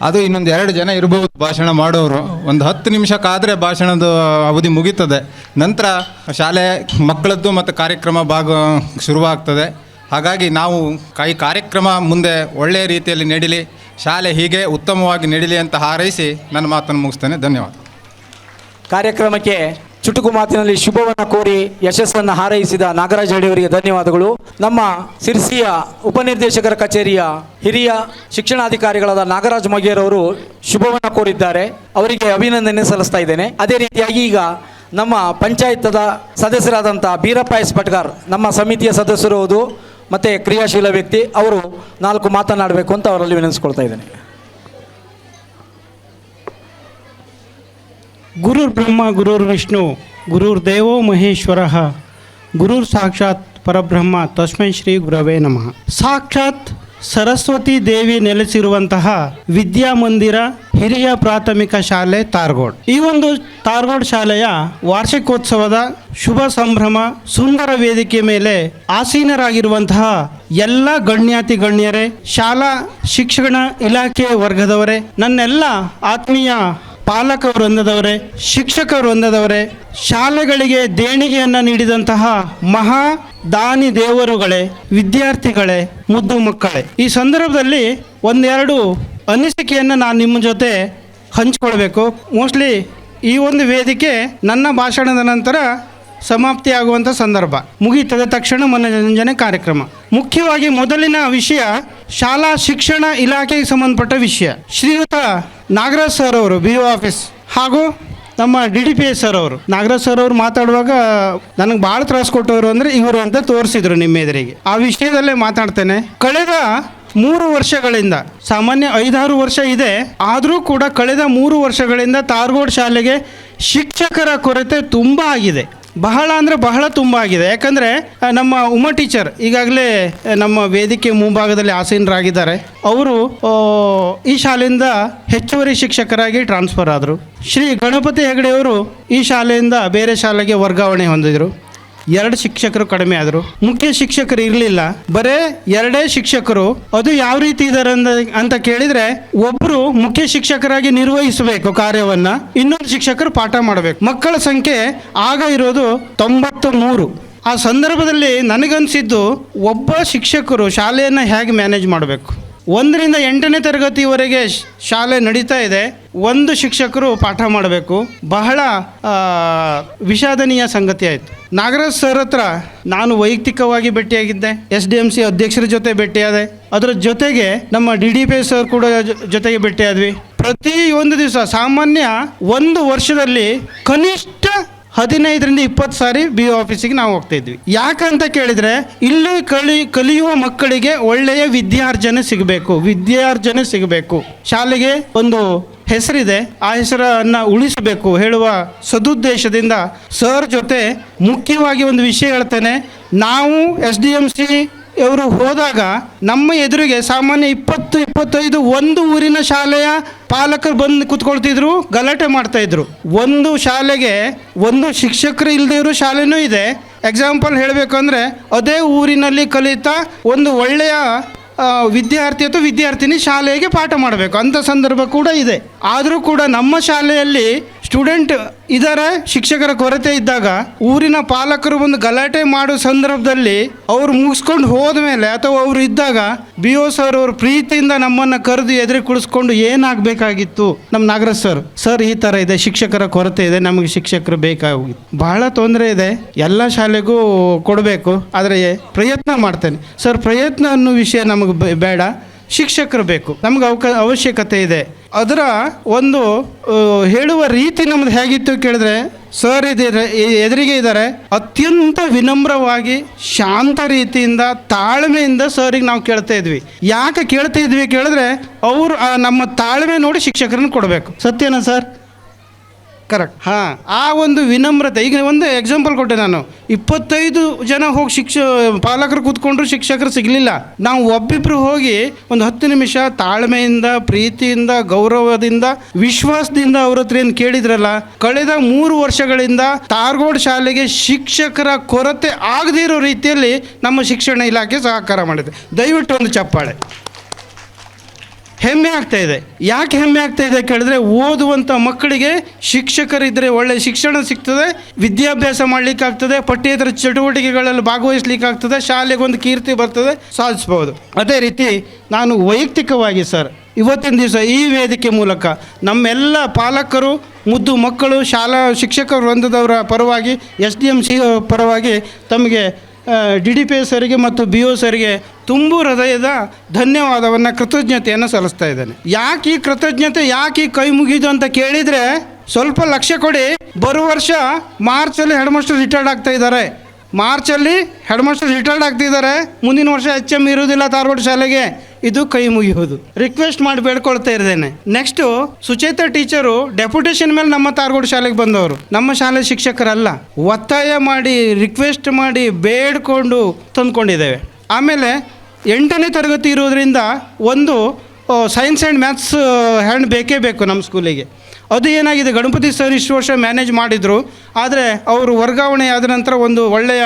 ಅದು ಇನ್ನೊಂದು ಎರಡು ಜನ ಇರಬಹುದು ಭಾಷಣ ಮಾಡೋರು. ಒಂದು ಹತ್ತು ನಿಮಿಷಕ್ಕಾದರೆ ಭಾಷಣದ ಅವಧಿ ಮುಗೀತದೆ. ನಂತರ ಶಾಲೆ ಮಕ್ಕಳದ್ದು ಮತ್ತು ಕಾರ್ಯಕ್ರಮ ಭಾಗ ಶುರುವಾಗ್ತದೆ. ಹಾಗಾಗಿ ನಾವು ಈ ಕಾರ್ಯಕ್ರಮ ಮುಂದೆ ಒಳ್ಳೆಯ ರೀತಿಯಲ್ಲಿ ನಡೀಲಿ. ಶಾಲೆ ಹೀಗೆ ಉತ್ತಮವಾಗಿ ನಡೀಲಿ ಅಂತ ಹಾರೈಸಿ ನನ್ನ ಮಾತನ್ನು ಮುಗಿಸ್ತೇನೆ. ಧನ್ಯವಾದ. ಕಾರ್ಯಕ್ರಮಕ್ಕೆ ಚುಟುಕು ಮಾತಿನಲ್ಲಿ ಶುಭವನ್ನು ಕೋರಿ ಯಶಸ್ಸನ್ನು ಹಾರೈಸಿದ ನಾಗರಾಜ್ ಅವರಿಗೆ ಧನ್ಯವಾದಗಳು. ನಮ್ಮ ಸಿರ್ಸಿಯ ಉಪನಿರ್ದೇಶಕರ ಕಚೇರಿಯ ಹಿರಿಯ ಶಿಕ್ಷಣಾಧಿಕಾರಿಗಳಾದ ನಾಗರಾಜ್ ಮಗೇರವರು ಶುಭವನ್ನು ಕೋರಿದ್ದಾರೆ. ಅವರಿಗೆ ಅಭಿನಂದನೆ ಸಲ್ಲಿಸ್ತಾ ಇದ್ದೇನೆ. ಅದೇ ರೀತಿಯಾಗಿ ಈಗ ನಮ್ಮ ಪಂಚಾಯತದ ಸದಸ್ಯರಾದಂಥ ಬೀರಪ್ಪ ಎಸ್ ಪಟ್ಗಾರ್, ನಮ್ಮ ಸಮಿತಿಯ ಸದಸ್ಯರು ಮತ್ತು ಕ್ರಿಯಾಶೀಲ ವ್ಯಕ್ತಿ ಅವರು ನಾಲ್ಕು ಮಾತನಾಡಬೇಕು ಅಂತ ಅವರಲ್ಲಿ ವಿನಂತಿಸ್ಕೊಳ್ತಾ ಇದ್ದೇನೆ. ವಿಷ್ಣು ಗುರುರ್ ದೇವೋ ಮಹೇಶ್ವರ ಗುರುರ್ ಸಾಕ್ಷಾತ್ ಪರಬ್ರಹ್ಮ ತಸ್ಮೈ ಶ್ರೀ ಗುರವೇ ನಮಃ. ಸಾಕ್ಷಾತ್ ಸರಸ್ವತಿ ದೇವಿ ನೆಲೆಸಿರುವಂತಹ ವಿದ್ಯಾಮಂದಿರ ಹಿರಿಯ ಪ್ರಾಥಮಿಕ ಶಾಲೆ ತಾರ್ಗೋಡ್. ಈ ಒಂದು ತಾರ್ಗೋಡ್ ಶಾಲೆಯ ವಾರ್ಷಿಕೋತ್ಸವದ ಶುಭ ಸಂಭ್ರಮ, ಸುಂದರ ವೇದಿಕೆ ಮೇಲೆ ಆಸೀನರಾಗಿರುವಂತಹ ಎಲ್ಲ ಗಣ್ಯಾತಿ ಗಣ್ಯರೇ, ಶಾಲಾ ಶಿಕ್ಷಣ ಇಲಾಖೆ ವರ್ಗದವರೇ, ನನ್ನೆಲ್ಲ ಆತ್ಮೀಯ ಪಾಲಕ ವೃಂದದವರೇ, ಶಿಕ್ಷಕ ವೃಂದದವರೇ, ಶಾಲೆಗಳಿಗೆ ದೇಣಿಗೆಯನ್ನು ನೀಡಿದಂತಹ ಮಹಾ ದಾನಿ ದೇವರುಗಳೇ, ವಿದ್ಯಾರ್ಥಿಗಳೇ, ಮುದ್ದು ಮಕ್ಕಳೇ. ಈ ಸಂದರ್ಭದಲ್ಲಿ ಒಂದೆರಡು ಅನಿಸಿಕೆಯನ್ನು ನಾನು ನಿಮ್ಮ ಜೊತೆ ಹಂಚ್ಕೊಳ್ಬೇಕು. ಮೋಸ್ಟ್ಲಿ ಈ ಒಂದು ವೇದಿಕೆ ನನ್ನ ಭಾಷಣದ ನಂತರ ಸಮಾಪ್ತಿಯಾಗುವಂಥ ಸಂದರ್ಭ. ಮುಗಿತದ ತಕ್ಷಣ ಮನೋರಂಜನೆ ಕಾರ್ಯಕ್ರಮ. ಮುಖ್ಯವಾಗಿ ಮೊದಲಿನ ವಿಷಯ ಶಾಲಾ ಶಿಕ್ಷಣ ಇಲಾಖೆಗೆ ಸಂಬಂಧಪಟ್ಟ ವಿಷಯ. ಶ್ರೀಯುತ ನಾಗರಾಜ್ ಸರ್ ಅವರು ಬಿ ಒ ಆಫೀಸ್ ಹಾಗೂ ನಮ್ಮ D D P S sir ಅವರು. ನಾಗರಾಜ್ ಸರ್ ಅವರು ಮಾತಾಡುವಾಗ ನನಗೆ ಭಾಳ ತ್ರಾಸ ಕೊಟ್ಟವರು ಅಂದರೆ ಇವರು ಅಂತ ತೋರಿಸಿದ್ರು ನಿಮ್ಮ ಎದುರಿಗೆ. ಆ ವಿಷಯದಲ್ಲೇ ಮಾತಾಡ್ತೇನೆ. ಕಳೆದ ಮೂರು ವರ್ಷಗಳಿಂದ, ಸಾಮಾನ್ಯ ಐದಾರು ವರ್ಷ ಇದೆ, ಆದರೂ ಕೂಡ ಕಳೆದ ಮೂರು ವರ್ಷಗಳಿಂದ ತಾರ್ಗೋಡ್ ಶಾಲೆಗೆ ಶಿಕ್ಷಕರ ಕೊರತೆ ತುಂಬ ಆಗಿದೆ. ಬಹಳ ಅಂದರೆ ಬಹಳ ತುಂಬ ಆಗಿದೆ. ಯಾಕಂದರೆ ನಮ್ಮ ಉಮಾ ಟೀಚರ್ ಈಗಾಗಲೇ ನಮ್ಮ ವೇದಿಕೆ ಮುಂಭಾಗದಲ್ಲಿ ಆಸೀನರಾಗಿದ್ದಾರೆ. ಅವರು ಈ ಶಾಲೆಯಿಂದ ಹೆಚ್ಚುವರಿ ಶಿಕ್ಷಕರಾಗಿ ಟ್ರಾನ್ಸ್ಫರ್ ಆದರು. ಶ್ರೀ ಗಣಪತಿ ಹೆಗಡೆಯವರು ಈ ಶಾಲೆಯಿಂದ ಬೇರೆ ಶಾಲೆಗೆ ವರ್ಗಾವಣೆ ಹೊಂದಿದರು. ಎರಡು ಶಿಕ್ಷಕರು ಕಡಿಮೆ ಆದರು. ಮುಖ್ಯ ಶಿಕ್ಷಕರು ಇರಲಿಲ್ಲ. ಬರೇ ಎರಡೇ ಶಿಕ್ಷಕರು, ಅದು ಯಾವ ರೀತಿ ಇದ್ದಾರೆ ಅಂತ ಕೇಳಿದ್ರೆ ಒಬ್ಬರು ಮುಖ್ಯ ಶಿಕ್ಷಕರಾಗಿ ನಿರ್ವಹಿಸಬೇಕು ಕಾರ್ಯವನ್ನ, ಇನ್ನೊಂದು ಶಿಕ್ಷಕರು ಪಾಠ ಮಾಡಬೇಕು. ಮಕ್ಕಳ ಸಂಖ್ಯೆ ಆಗ ಇರೋದು ತೊಂಬತ್ತು ಮೂರು ಆ ಸಂದರ್ಭದಲ್ಲಿ ನನಗನ್ಸಿದ್ದು ಒಬ್ಬ ಶಿಕ್ಷಕರು ಶಾಲೆಯನ್ನು ಹೇಗೆ ಮ್ಯಾನೇಜ್ ಮಾಡಬೇಕು? ಒಂದರಿಂದ ಎಂಟನೇ ತರಗತಿವರೆಗೆ ಶಾಲೆ ನಡೀತಾ ಇದೆ. ಒಂದು ಶಿಕ್ಷಕರು ಪಾಠ ಮಾಡಬೇಕು. ಬಹಳ ವಿಷಾದನೀಯ ಸಂಗತಿ ಆಯಿತು. ನಾಗರಾಜ್ ಸರ್ ಹತ್ರ ನಾನು ವೈಯಕ್ತಿಕವಾಗಿ ಭೇಟಿಯಾಗಿದ್ದೆ. ಎಸ್ ಡಿ ಎಂ ಸಿ ಅಧ್ಯಕ್ಷರ ಜೊತೆ ಭೇಟಿಯಾದೆ. ಅದರ ಜೊತೆಗೆ ನಮ್ಮ ಡಿ ಡಿ ಪಿ ಸರ್ ಕೂಡ ಜೊತೆಗೆ ಭೇಟಿಯಾದ್ವಿ. ಪ್ರತಿ ಒಂದು ದಿವಸ, ಸಾಮಾನ್ಯ ಒಂದು ವರ್ಷದಲ್ಲಿ ಕನಿಷ್ಠ ಹದಿನೈದರಿಂದ ಇಪ್ಪತ್ತು ಸಾರಿ ಬಿ ಆಫೀಸಿಗೆ ನಾವು ಹೋಗ್ತಾ ಇದ್ವಿ. ಯಾಕಂತ ಕೇಳಿದರೆ ಇಲ್ಲಿ ಕಲಿ ಕಲಿಯುವ ಮಕ್ಕಳಿಗೆ ಒಳ್ಳೆಯ ವಿದ್ಯಾರ್ಜನೆ ಸಿಗಬೇಕು ವಿದ್ಯಾರ್ಜನೆ ಸಿಗಬೇಕು. ಶಾಲೆಗೆ ಒಂದು ಹೆಸರಿದೆ, ಆ ಹೆಸರನ್ನು ಉಳಿಸಬೇಕು ಹೇಳುವ ಸದುದ್ದೇಶದಿಂದ ಸರ್ ಜೊತೆ ಮುಖ್ಯವಾಗಿ ಒಂದು ವಿಷಯ ಹೇಳ್ತೇನೆ. ನಾವು ಎಸ್ ಡಿ ಎಂ ಸಿ ಇವರು ಹೋದಾಗ ನಮ್ಮ ಎದುರಿಗೆ ಸಾಮಾನ್ಯ ಇಪ್ಪತ್ತು, ಇಪ್ಪತ್ತೈದು ಒಂದು ಊರಿನ ಶಾಲೆಯ ಪಾಲಕರು ಬಂದು ಕುತ್ಕೊಳ್ತಿದ್ರು, ಗಲಾಟೆ ಮಾಡ್ತಾ ಇದ್ರು. ಒಂದು ಶಾಲೆಗೆ ಒಂದು ಶಿಕ್ಷಕರು ಇಲ್ಲದೆ ಇರೋ ಶಾಲೆನೂ ಇದೆ. ಎಕ್ಸಾಂಪಲ್ ಹೇಳಬೇಕಂದ್ರೆ, ಅದೇ ಊರಿನಲ್ಲಿ ಕಲಿತಾ ಒಂದು ಒಳ್ಳೆಯ ವಿದ್ಯಾರ್ಥಿ ಅಥವಾ ವಿದ್ಯಾರ್ಥಿನಿ ಶಾಲೆಗೆ ಪಾಠ ಮಾಡಬೇಕು. ಅಂಥ ಸಂದರ್ಭ ಕೂಡ ಇದೆ. ಆದರೂ ಕೂಡ ನಮ್ಮ ಶಾಲೆಯಲ್ಲಿ ಸ್ಟೂಡೆಂಟ್ ಇದ್ದಾರೆ ಶಿಕ್ಷಕರ ಕೊರತೆ ಇದ್ದಾಗ ಊರಿನ ಪಾಲಕರು ಒಂದು ಗಲಾಟೆ ಮಾಡೋ ಸಂದರ್ಭದಲ್ಲಿ ಅವರು ಮುಗಿಸ್ಕೊಂಡು ಹೋದ ಮೇಲೆ ಅಥವಾ ಅವರು ಇದ್ದಾಗ ಬಿ ಓ ಸರ್ ಅವರು ಪ್ರೀತಿಯಿಂದ ನಮ್ಮನ್ನು ಕರೆದು ಎದುರು ಕುಳಿಸ್ಕೊಂಡು ಏನಾಗಬೇಕಾಗಿತ್ತು? ನಮ್ಮ ನಾಗರಾಜ್ ಸರ್ ಸರ್, ಈ ಥರ ಇದೆ, ಶಿಕ್ಷಕರ ಕೊರತೆ ಇದೆ, ನಮಗೆ ಶಿಕ್ಷಕರು ಬೇಕಾಗಿತ್ತು ಬಹಳ ತೊಂದರೆ ಇದೆ, ಎಲ್ಲ ಶಾಲೆಗೂ ಕೊಡಬೇಕು, ಆದರೆ ಪ್ರಯತ್ನ ಮಾಡ್ತೇನೆ. ಸರ್, ಪ್ರಯತ್ನ ಅನ್ನೋ ವಿಷಯ ನಮಗೆ ಬೇಡ, ಶಿಕ್ಷಕರು ಬೇಕು. ನಮ್ಗೆ ಅವಕ, ಅವಶ್ಯಕತೆ ಇದೆ. ಅದರ ಒಂದು ಹೇಳುವ ರೀತಿ ನಮ್ದು ಹೇಗಿತ್ತು ಕೇಳಿದ್ರೆ, ಸರ್ ಇದ್ದಾರೆ ಎದುರಿಗೆ ಇದ್ದಾರೆ. ಅತ್ಯಂತ ವಿನಮ್ರವಾಗಿ, ಶಾಂತ ರೀತಿಯಿಂದ, ತಾಳ್ಮೆಯಿಂದ ಸರಿಗೆ ನಾವು ಕೇಳ್ತಾ ಇದ್ವಿ. ಯಾಕೆ ಕೇಳ್ತಾ ಇದ್ವಿ ಕೇಳಿದ್ರೆ, ಅವರು ನಮ್ಮ ತಾಳ್ಮೆ ನೋಡಿ ಶಿಕ್ಷಕರನ್ನು ಕೊಡಬೇಕು. ಸತ್ಯನಾ ಸರ್? ಕರೆಕ್ಟ್ ಹಾಂ. ಆ ಒಂದು ವಿನಮ್ರತೆ, ಈಗ ಒಂದು ಎಕ್ಸಾಂಪಲ್ ಕೊಟ್ಟೆ ನಾನು. ಇಪ್ಪತ್ತೈದು ಜನ ಹೋಗಿ ಶಿಕ್ಷ, ಪಾಲಕರು ಕೂತ್ಕೊಂಡ್ರು ಶಿಕ್ಷಕರು ಸಿಗಲಿಲ್ಲ. ನಾವು ಒಬ್ಬಿಬ್ರು ಹೋಗಿ ಒಂದು ಹತ್ತು ನಿಮಿಷ ತಾಳ್ಮೆಯಿಂದ, ಪ್ರೀತಿಯಿಂದ, ಗೌರವದಿಂದ, ವಿಶ್ವಾಸದಿಂದ ಅವ್ರ ಹತ್ರ ಏನು ಕೇಳಿದ್ರಲ್ಲ, ಕಳೆದ ಮೂರು ವರ್ಷಗಳಿಂದ ತಾರ್ಗೋಡ್ ಶಾಲೆಗೆ ಶಿಕ್ಷಕರ ಕೊರತೆ ಆಗದಿರೋ ರೀತಿಯಲ್ಲಿ ನಮ್ಮ ಶಿಕ್ಷಣ ಇಲಾಖೆ ಸಹಕಾರ ಮಾಡಿದೆ. ದಯವಿಟ್ಟು ಒಂದು ಚಪ್ಪಾಳೆ. ಹೆಮ್ಮೆ ಆಗ್ತಾ ಇದೆ. ಯಾಕೆ ಹೆಮ್ಮೆ ಆಗ್ತಾ ಇದೆ ಕೇಳಿದ್ರೆ ಓದುವಂಥ ಮಕ್ಕಳಿಗೆ ಶಿಕ್ಷಕರಿದ್ದರೆ ಒಳ್ಳೆ ಶಿಕ್ಷಣ ಸಿಗ್ತದೆ, ವಿದ್ಯಾಭ್ಯಾಸ ಮಾಡಲಿಕ್ಕಾಗ್ತದೆ, ಪಠ್ಯೇತರ ಚಟುವಟಿಕೆಗಳಲ್ಲಿ ಭಾಗವಹಿಸ್ಲಿಕ್ಕಾಗ್ತದೆ, ಶಾಲೆಗೆ ಒಂದು ಕೀರ್ತಿ ಬರ್ತದೆ, ಸಾಧಿಸ್ಬೋದು. ಅದೇ ರೀತಿ ನಾನು ವೈಯಕ್ತಿಕವಾಗಿ ಸರ್, ಇವತ್ತಿನ ದಿವಸ ಈ ವೇದಿಕೆ ಮೂಲಕ ನಮ್ಮೆಲ್ಲ ಪಾಲಕರು, ಮುದ್ದು ಮಕ್ಕಳು, ಶಾಲಾ ಶಿಕ್ಷಕ ವೃಂದದವರ ಪರವಾಗಿ, ಎಸ್ ಡಿ ಎಂ ಸಿ ಪರವಾಗಿ ತಮಗೆ ಡಿ ಡಿ ಪಿ ಎಸ್ ಅವರಿಗೆ ಮತ್ತು ಬಿ ಒ ಸರಿಗೆ ತುಂಬು ಹೃದಯದ ಧನ್ಯವಾದವನ್ನು ಕೃತಜ್ಞತೆಯನ್ನು ಸಲ್ಲಿಸ್ತಾ ಇದ್ದಾನೆ. ಯಾಕೆ ಈ ಕೃತಜ್ಞತೆ, ಯಾಕೆ ಈ ಕೈ ಮುಗಿದು ಅಂತ ಕೇಳಿದರೆ ಸ್ವಲ್ಪ ಲಕ್ಷ್ಯ ಕೊಡಿ. ಬರುವ ವರ್ಷ ಮಾರ್ಚಲ್ಲಿ ಹೆಡ್ ಮಾಸ್ಟರ್ ರಿಟೈರ್ಡ್ ಆಗ್ತಾ ಇದ್ದಾರೆ. ಮಾರ್ಚಲ್ಲಿ ಹೆಡ್ ಮಾಸ್ಟರ್ ರಿಟೈರ್ಡ್ ಆಗ್ತಿದ್ದಾರೆ ಮುಂದಿನ ವರ್ಷ ಎಚ್ ಎಂ ಇರುವುದಿಲ್ಲ ಧಾರವಾಡ ಶಾಲೆಗೆ. ಇದು ಕೈ ಮುಗಿಯುವುದು. ರಿಕ್ವೆಸ್ಟ್ ಮಾಡಿ ಬೇಡ್ಕೊಳ್ತಾ ಇದ್ದೇನೆ. ನೆಕ್ಸ್ಟು ಸುಚೇತ ಟೀಚರು ಡೆಪ್ಯುಟೇಷನ್ ಮೇಲೆ ನಮ್ಮ ತಾರಗೋಡು ಶಾಲೆಗೆ ಬಂದವರು. ನಮ್ಮ ಶಾಲೆ ಶಿಕ್ಷಕರಲ್ಲ. ಒತ್ತಾಯ ಮಾಡಿ ರಿಕ್ವೆಸ್ಟ್ ಮಾಡಿ ಬೇಡ್ಕೊಂಡು ತಂದ್ಕೊಂಡಿದ್ದೇವೆ. ಆಮೇಲೆ ಎಂಟನೇ ತರಗತಿ ಇರೋದರಿಂದ ಒಂದು ಸೈನ್ಸ್ ಆ್ಯಂಡ್ ಮ್ಯಾಥ್ಸ್ ಹ್ಯಾಂಡ್ ಬೇಕೇ ಬೇಕು ನಮ್ಮ ಸ್ಕೂಲಿಗೆ. ಅದು ಏನಾಗಿದೆ, ಗಣಪತಿ ಸರ್ ಇಷ್ಟು ವರ್ಷ ಮ್ಯಾನೇಜ್ ಮಾಡಿದರು, ಆದರೆ ಅವರು ವರ್ಗಾವಣೆ ಆದ ನಂತರ ಒಂದು ಒಳ್ಳೆಯ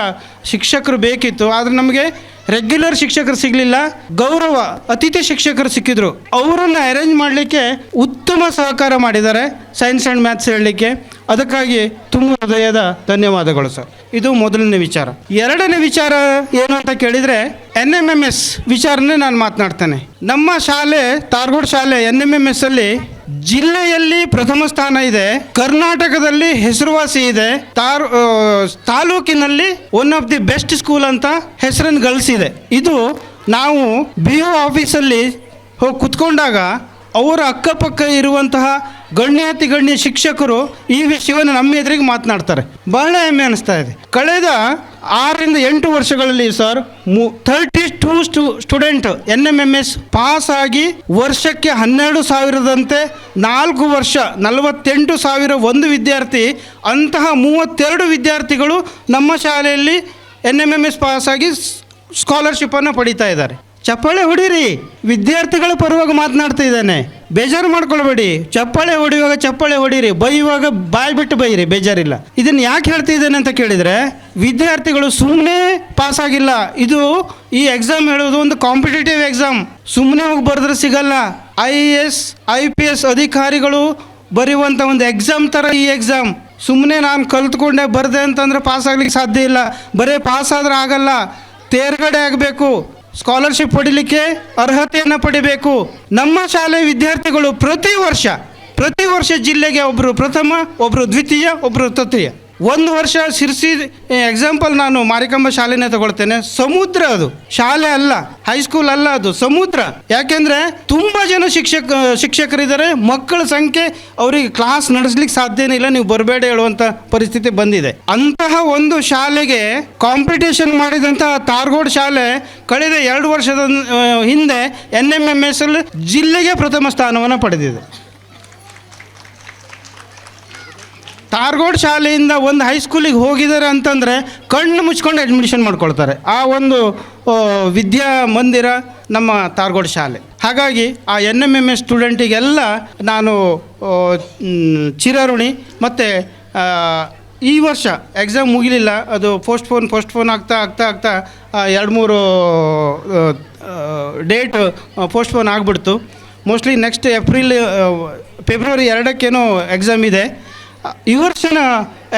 ಶಿಕ್ಷಕರು ಬೇಕಿತ್ತು, ಆದರೆ ನಮಗೆ ರೆಗ್ಯುಲರ್ ಶಿಕ್ಷಕರು ಸಿಗಲಿಲ್ಲ, ಗೌರವ, ಅತಿಥಿ ಶಿಕ್ಷಕರು ಸಿಕ್ಕಿದ್ರು. ಅವರನ್ನು ಅರೇಂಜ್ ಮಾಡಲಿಕ್ಕೆ ಉತ್ತಮ ಸಹಕಾರ ಮಾಡಿದ್ದಾರೆ ಸೈನ್ಸ್ ಆ್ಯಂಡ್ ಮ್ಯಾಥ್ಸ್ ಹೇಳಲಿಕ್ಕೆ. ಅದಕ್ಕಾಗಿ ತುಂಬ ಹೃದಯದ ಧನ್ಯವಾದಗಳು ಸರ್. ಇದು ಮೊದಲನೇ ವಿಚಾರ. ಎರಡನೇ ವಿಚಾರ ಏನು ಅಂತ ಕೇಳಿದರೆ ಎನ್ ಎಂ ಎಂ ಎಸ್ ವಿಚಾರನೇ ನಾನು ಮಾತನಾಡ್ತೇನೆ. ನಮ್ಮ ಶಾಲೆ ತಾರ್ಗೋಡ್ ಶಾಲೆ ಎನ್ ಎಂ ಎಂ ಎಸ್ ಅಲ್ಲಿ ಜಿಲ್ಲೆಯಲ್ಲಿ ಪ್ರಥಮ ಸ್ಥಾನ ಇದೆ. ಕರ್ನಾಟಕದಲ್ಲಿ ಹೆಸರುವಾಸಿ ಇದೆ. ತಾಲೂಕಿನಲ್ಲಿ one of the best school ಅಂತ ಹೆಸರನ್ನು ಗಳಿಸಿದೆ. ಇದು ನಾವು ಬಿ ಒ ಆಫೀಸಲ್ಲಿ ಹೋಗಿ ಕುತ್ಕೊಂಡಾಗ ಅವರ ಅಕ್ಕಪಕ್ಕ ಇರುವಂತಹ ಗಣ್ಯಾತಿ ಗಣ್ಯ ಶಿಕ್ಷಕರು ಈ ವಿಷಯವನ್ನು ನಮ್ಮ ಎದುರಿಗೆ ಮಾತನಾಡ್ತಾರೆ. ಬಹಳ ಹೆಮ್ಮೆ ಅನಿಸ್ತಾ ಇದೆ. ಕಳೆದ ಆರರಿಂದ ಎಂಟು ವರ್ಷಗಳಲ್ಲಿ sir thirty two ಸ್ಟು student N M M S pass ಆಗಿ ವರ್ಷಕ್ಕೆ ಹನ್ನೆರಡು ಸಾವಿರದಂತೆ ನಾಲ್ಕು ವರ್ಷ, ನಲವತ್ತೆಂಟು ಸಾವಿರ ಒಂದು ವಿದ್ಯಾರ್ಥಿ, ಅಂತಹ ಮೂವತ್ತೆರಡು ವಿದ್ಯಾರ್ಥಿಗಳು ನಮ್ಮ ಶಾಲೆಯಲ್ಲಿ ಎನ್ ಎಂ ಎಂ ಎಸ್ ಪಾಸಾಗಿ ಸ್ಕಾಲರ್ಶಿಪ್ಪನ್ನು ಪಡಿತಾ ಇದ್ದಾರೆ. ಚಪ್ಪಾಳೆ ಹೊಡೀರಿ. ವಿದ್ಯಾರ್ಥಿಗಳ ಪರವಾಗಿ ಮಾತನಾಡ್ತಾ ಇದ್ದಾನೆ. ಬೇಜಾರು ಮಾಡ್ಕೊಳ್ಬೇಡಿ. ಚಪ್ಪಾಳೆ ಹೊಡೆಯುವಾಗ ಚಪ್ಪಾಳೆ ಹೊಡೀರಿ, ಬೈಯುವಾಗ ಬಾಯಿ ಬಿಟ್ಟು ಬೈರಿ ಬೇಜಾರಿಲ್ಲ. ಇದನ್ನು ಯಾಕೆ ಹೇಳ್ತಾ ಇದ್ದೇನೆ ಅಂತ ಕೇಳಿದರೆ, ವಿದ್ಯಾರ್ಥಿಗಳು ಸುಮ್ಮನೆ ಪಾಸ್ ಆಗಿಲ್ಲ. ಇದು ಈ ಎಕ್ಸಾಮ್ ಹೇಳೋದು ಒಂದು ಕಾಂಪಿಟೇಟಿವ್ ಎಕ್ಸಾಮ್ ಸುಮ್ಮನೆ ಹೋಗಿ ಬರೆದ್ರೆ ಸಿಗಲ್ಲ. I A S I P S ಅಧಿಕಾರಿಗಳು ಬರೆಯುವಂಥ ಒಂದು ಎಕ್ಸಾಮ್ ಥರ ಈ ಎಕ್ಸಾಮ್ ಸುಮ್ಮನೆ ನಾನು ಕಲ್ತ್ಕೊಂಡೆ ಬರದೆ ಅಂತಂದರೆ ಪಾಸ್ ಆಗ್ಲಿಕ್ಕೆ ಸಾಧ್ಯ ಇಲ್ಲ. ಬರೀ ಪಾಸ್ ಆದ್ರೆ ಆಗಲ್ಲ. ತೇರ್ಗಡೆ ಆಗಬೇಕು. ಸ್ಕಾಲರ್ಶಿಪ್ ಪಡಿಲಿಕ್ಕೆ ಅರ್ಹತೆಯನ್ನು ಪಡಿಬೇಕು. ನಮ್ಮ ಶಾಲೆ ವಿದ್ಯಾರ್ಥಿಗಳು ಪ್ರತಿ ವರ್ಷ ಪ್ರತಿ ವರ್ಷ ಜಿಲ್ಲೆಗೆ ಒಬ್ಬರು ಪ್ರಥಮ ಒಬ್ಬರು ದ್ವಿತೀಯ ಒಬ್ಬರು ತೃತೀಯ. ಒಂದು ವರ್ಷ ಸಿರ್ಸಿ ಎಕ್ಸಾಂಪಲ್ ನಾನು ಮಾರಿಕಂಬ ಶಾಲೆನೇ ತಗೊಳ್ತೇನೆ. ಸಮುದ್ರ ಅದು. ಶಾಲೆ ಅಲ್ಲ ಹೈಸ್ಕೂಲ್ ಅಲ್ಲ ಅದು, ಸಮುದ್ರ. ಯಾಕೆಂದ್ರೆ ತುಂಬಾ ಜನ ಶಿಕ್ಷಕ, ಶಿಕ್ಷಕರಿದ್ದಾರೆ, ಮಕ್ಕಳ ಸಂಖ್ಯೆ ಅವರಿಗೆ ಕ್ಲಾಸ್ ನಡೆಸ್ಲಿಕ್ಕೆ ಸಾಧ್ಯನೇ ಇಲ್ಲ, ನೀವು ಬರಬೇಡ ಹೇಳುವಂತ ಪರಿಸ್ಥಿತಿ ಬಂದಿದೆ. ಅಂತಹ ಒಂದು ಶಾಲೆಗೆ ಕಾಂಪಿಟೇಷನ್ ಮಾಡಿದಂತಹ ತಾರ್ಗೋಡ್ ಶಾಲೆ ಕಳೆದ ಎರಡು ವರ್ಷದ ಹಿಂದೆ ಎನ್ ಎಂ ಎಂ ಎಸ್ ಜಿಲ್ಲೆಗೆ ಪ್ರಥಮ ಸ್ಥಾನವನ್ನು ಪಡೆದಿದೆ. ತಾರ್ಗೋಡ್ ಶಾಲೆಯಿಂದ ಒಂದು ಹೈಸ್ಕೂಲಿಗೆ ಹೋಗಿದ್ದಾರೆ ಅಂತಂದರೆ ಕಣ್ಣು ಮುಚ್ಕೊಂಡು ಅಡ್ಮಿಷನ್ ಮಾಡ್ಕೊಳ್ತಾರೆ. ಆ ಒಂದು ವಿದ್ಯಾ ಮಂದಿರ ನಮ್ಮ ತಾರ್ಗೋಡ್ ಶಾಲೆ. ಹಾಗಾಗಿ ಆ ಎನ್ ಎಂ ಎಂ ಎಸ್ ಸ್ಟೂಡೆಂಟಿಗೆಲ್ಲ ನಾನು ಚಿರಋಣಿ ಮತ್ತು ಈ ವರ್ಷ ಎಕ್ಸಾಮ್ ಮುಗಿಲಿಲ್ಲ. ಅದು ಪೋಸ್ಟ್ಪೋನ್ ಪೋಸ್ಟ್ಪೋನ್ ಆಗ್ತಾ ಆಗ್ತಾ ಆಗ್ತಾ ಎರಡು ಮೂರು ಡೇಟ್ ಪೋಸ್ಟ್ಪೋನ್ ಆಗಿಬಿಡ್ತು. ಮೋಸ್ಟ್ಲಿ ನೆಕ್ಸ್ಟ್ ಏಪ್ರಿಲ್ ಫೆಬ್ರವರಿ ಎರಡಕ್ಕೇನೋ ಎಕ್ಸಾಮ್ ಇದೆ. ಈ ವರ್ಷನ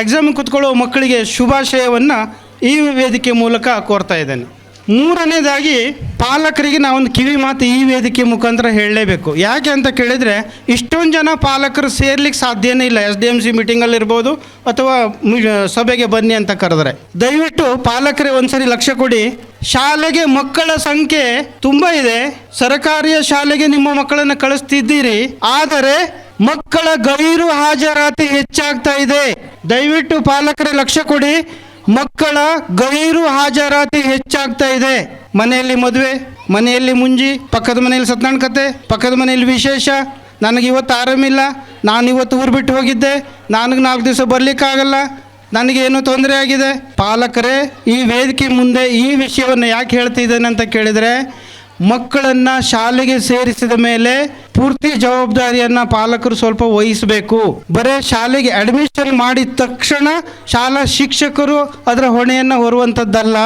ಎಕ್ಸಾಮ್ ಕುತ್ಕೊಳ್ಳೋ ಮಕ್ಕಳಿಗೆ ಶುಭಾಶಯವನ್ನು ಈ ವೇದಿಕೆ ಮೂಲಕ ಕೋರ್ತಾ ಇದ್ದೇನೆ. ಮೂರನೇದಾಗಿ ಪಾಲಕರಿಗೆ ನಾವೊಂದು ಕಿವಿ ಮಾತು ಈ ವೇದಿಕೆ ಮುಖಾಂತರ ಹೇಳಲೇಬೇಕು. ಯಾಕೆ ಅಂತ ಕೇಳಿದರೆ, ಇಷ್ಟೊಂದು ಜನ ಪಾಲಕರು ಸೇರ್ಲಿಕ್ಕೆ ಸಾಧ್ಯನೇ ಇಲ್ಲ. ಎಸ್ ಡಿ ಎಂ ಸಿ ಮೀಟಿಂಗಲ್ಲಿ ಇರ್ಬೋದು ಅಥವಾ ಸಭೆಗೆ ಬನ್ನಿ ಅಂತ ಕರೆದ್ರೆ. ದಯವಿಟ್ಟು ಪಾಲಕರೇ ಒಂದ್ಸರಿ ಲಕ್ಷ್ಯ ಕೊಡಿ. ಶಾಲೆಗೆ ಮಕ್ಕಳ ಸಂಖ್ಯೆ ತುಂಬ ಇದೆ. ಸರಕಾರಿಯ ಶಾಲೆಗೆ ನಿಮ್ಮ ಮಕ್ಕಳನ್ನು ಕಳಿಸ್ತಿದ್ದೀರಿ. ಆದರೆ ಮಕ್ಕಳ ಗೈರು ಹಾಜರಾತಿ ಹೆಚ್ಚಾಗ್ತಾ ಇದೆ. ದಯವಿಟ್ಟು ಪಾಲಕರ ಲಕ್ಷ್ಯ ಕೊಡಿ. ಮಕ್ಕಳ ಗೈರು ಹಾಜರಾತಿ ಹೆಚ್ಚಾಗ್ತಾ ಇದೆ. ಮನೆಯಲ್ಲಿ ಮದುವೆ, ಮನೆಯಲ್ಲಿ ಮುಂಜಿ, ಪಕ್ಕದ ಮನೆಯಲ್ಲಿ ಸತ್ನಾಂಕತೆ ಕತೆ, ಪಕ್ಕದ ಮನೆಯಲ್ಲಿ ವಿಶೇಷ. ನನಗೆ ಇವತ್ತು ಆರಾಮಿಲ್ಲ. ನಾನು ಇವತ್ತು ಊರು ಬಿಟ್ಟು ಹೋಗಿದ್ದೆ. ನನಗೆ ನಾಲ್ಕು ದಿವಸ ಬರಲಿಕ್ಕಾಗಲ್ಲ. ನನಗೇನು ತೊಂದರೆ ಆಗಿದೆ. ಪಾಲಕರೇ, ಈ ವೇದಿಕೆ ಮುಂದೆ ಈ ವಿಷಯವನ್ನು ಯಾಕೆ ಹೇಳ್ತಿದ್ದೇನೆ ಅಂತ ಕೇಳಿದರೆ ಮಕ್ಕಳನ್ನು ಶಾಲೆಗೆ ಸೇರಿಸಿದ ಮೇಲೆ ಪೂರ್ತಿ ಜವಾಬ್ದಾರಿಯನ್ನು ಪಾಲಕರು ಸ್ವಲ್ಪ ವಹಿಸಬೇಕು. ಬರೇ ಶಾಲೆಗೆ ಅಡ್ಮಿಷನ್ ಮಾಡಿದ ತಕ್ಷಣ ಶಾಲಾ ಶಿಕ್ಷಕರು ಅದರ ಹೊಣೆಯನ್ನು ಹೊರುವಂಥದ್ದಲ್ಲ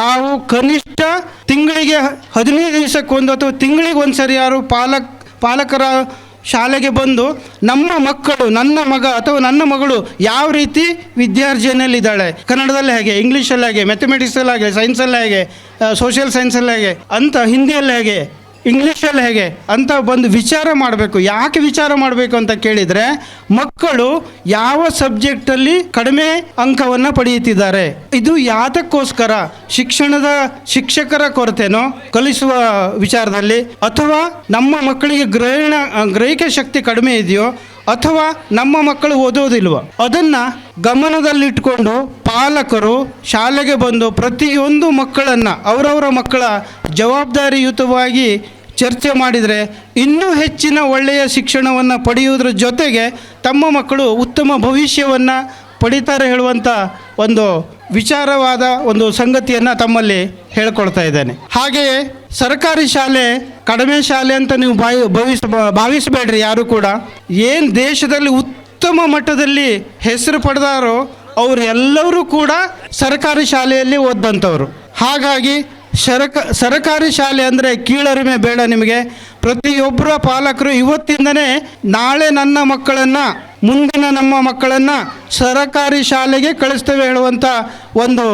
ತಾವು ಕನಿಷ್ಠ ತಿಂಗಳಿಗೆ ಹದಿನೈದು ದಿವಸಕ್ಕೊಂದು ಅಥವಾ ತಿಂಗಳಿಗೆ ಒಂದು ಸರಿ ಯಾರು ಪಾಲಕ್, ಪಾಲಕರ ಶಾಲೆಗೆ ಬಂದು ನಮ್ಮ ಮಕ್ಕಳು, ನನ್ನ ಮಗ ಅಥವಾ ನನ್ನ ಮಗಳು ಯಾವ ರೀತಿ ವಿದ್ಯಾರ್ಜನೆಯಲ್ಲಿದ್ದಾಳೆ ಕನ್ನಡದಲ್ಲಿ ಹೇಗೆ, ಇಂಗ್ಲೀಷಲ್ಲಿ ಹೇಗೆ ಮ್ಯಾಥಮೆಟಿಕ್ಸಲ್ಲಿ ಹೇಗೆ ಸೈನ್ಸಲ್ಲಿ ಹೇಗೆ ಸೋಷಿಯಲ್ ಸೈನ್ಸಲ್ಲಿ ಹೇಗೆ, ಅಂತ ಹಿಂದಿಯಲ್ಲಿ ಹೇಗೆ ಇಂಗ್ಲೀಷಲ್ಲಿ ಹೇಗೆ ಅಂತ ಬಂದು ವಿಚಾರ ಮಾಡಬೇಕು. ಯಾಕೆ ವಿಚಾರ ಮಾಡಬೇಕು ಅಂತ ಕೇಳಿದರೆ, ಮಕ್ಕಳು ಯಾವ ಸಬ್ಜೆಕ್ಟಲ್ಲಿ ಕಡಿಮೆ ಅಂಕವನ್ನು ಪಡೆಯುತ್ತಿದ್ದಾರೆ. ಇದು ಯಾತಕ್ಕೋಸ್ಕರ? ಶಿಕ್ಷಣದ ಶಿಕ್ಷಕರ ಕೊರತೆನೋ ಕಲಿಸುವ ವಿಚಾರದಲ್ಲಿ? ಅಥವಾ ನಮ್ಮ ಮಕ್ಕಳಿಗೆ ಗ್ರಹಣ, ಗ್ರಹಿಕೆ ಶಕ್ತಿ ಕಡಿಮೆ ಇದೆಯೋ ಅಥವಾ ನಮ್ಮ ಮಕ್ಕಳು ಓದೋದಿಲ್ವ? ಅದನ್ನ ಗಮನದಲ್ಲಿಟ್ಕೊಂಡು ಪಾಲಕರು ಶಾಲೆಗೆ ಬಂದು ಪ್ರತಿಯೊಂದು ಮಕ್ಕಳನ್ನು, ಅವರವರ ಮಕ್ಕಳ ಜವಾಬ್ದಾರಿಯುತವಾಗಿ ಚರ್ಚೆ ಮಾಡಿದರೆ ಇನ್ನೂ ಹೆಚ್ಚಿನ ಒಳ್ಳೆಯ ಶಿಕ್ಷಣವನ್ನು ಪಡೆಯುವುದರ ಜೊತೆಗೆ ತಮ್ಮ ಮಕ್ಕಳು ಉತ್ತಮ ಭವಿಷ್ಯವನ್ನು ಪಡಿತಾರೆ ಹೇಳುವಂಥ ಒಂದು ವಿಚಾರವಾದ ಒಂದು ಸಂಗತಿಯನ್ನು ತಮ್ಮಲ್ಲಿ ಹೇಳ್ಕೊಳ್ತಾ ಇದ್ದೇನೆ. ಹಾಗೆಯೇ ಸರ್ಕಾರಿ ಶಾಲೆ, ಕಡಿಮೆ ಶಾಲೆ ಅಂತ ನೀವು ಭಾವಿ ಭವಿಸ, ಭಾವಿಸಬೇಡ್ರಿ ಯಾರು ಕೂಡ. ಏನು ದೇಶದಲ್ಲಿ ಉತ್ತಮ ಮಟ್ಟದಲ್ಲಿ ಹೆಸರು ಪಡೆದಾರೋ ಅವರೆಲ್ಲರೂ ಕೂಡ ಸರ್ಕಾರಿ ಶಾಲೆಯಲ್ಲಿ ಓದ್ದಂಥವ್ರು ಹಾಗಾಗಿ ಸರಕ ಸರಕಾರಿ ಶಾಲೆ ಅಂದರೆ ಕೀಳರಿಮೆ ಬೇಡ ನಿಮಗೆ. ಪ್ರತಿಯೊಬ್ಬರ ಪಾಲಕರು ಇವತ್ತಿಂದನೇ ನಾಳೆ ನನ್ನ ಮಕ್ಕಳನ್ನು, ಮುಂದಿನ ನಮ್ಮ ಮಕ್ಕಳನ್ನು ಸರಕಾರಿ ಶಾಲೆಗೆ ಕಳಿಸ್ತೇವೆ ಹೇಳುವಂಥ ಒಂದು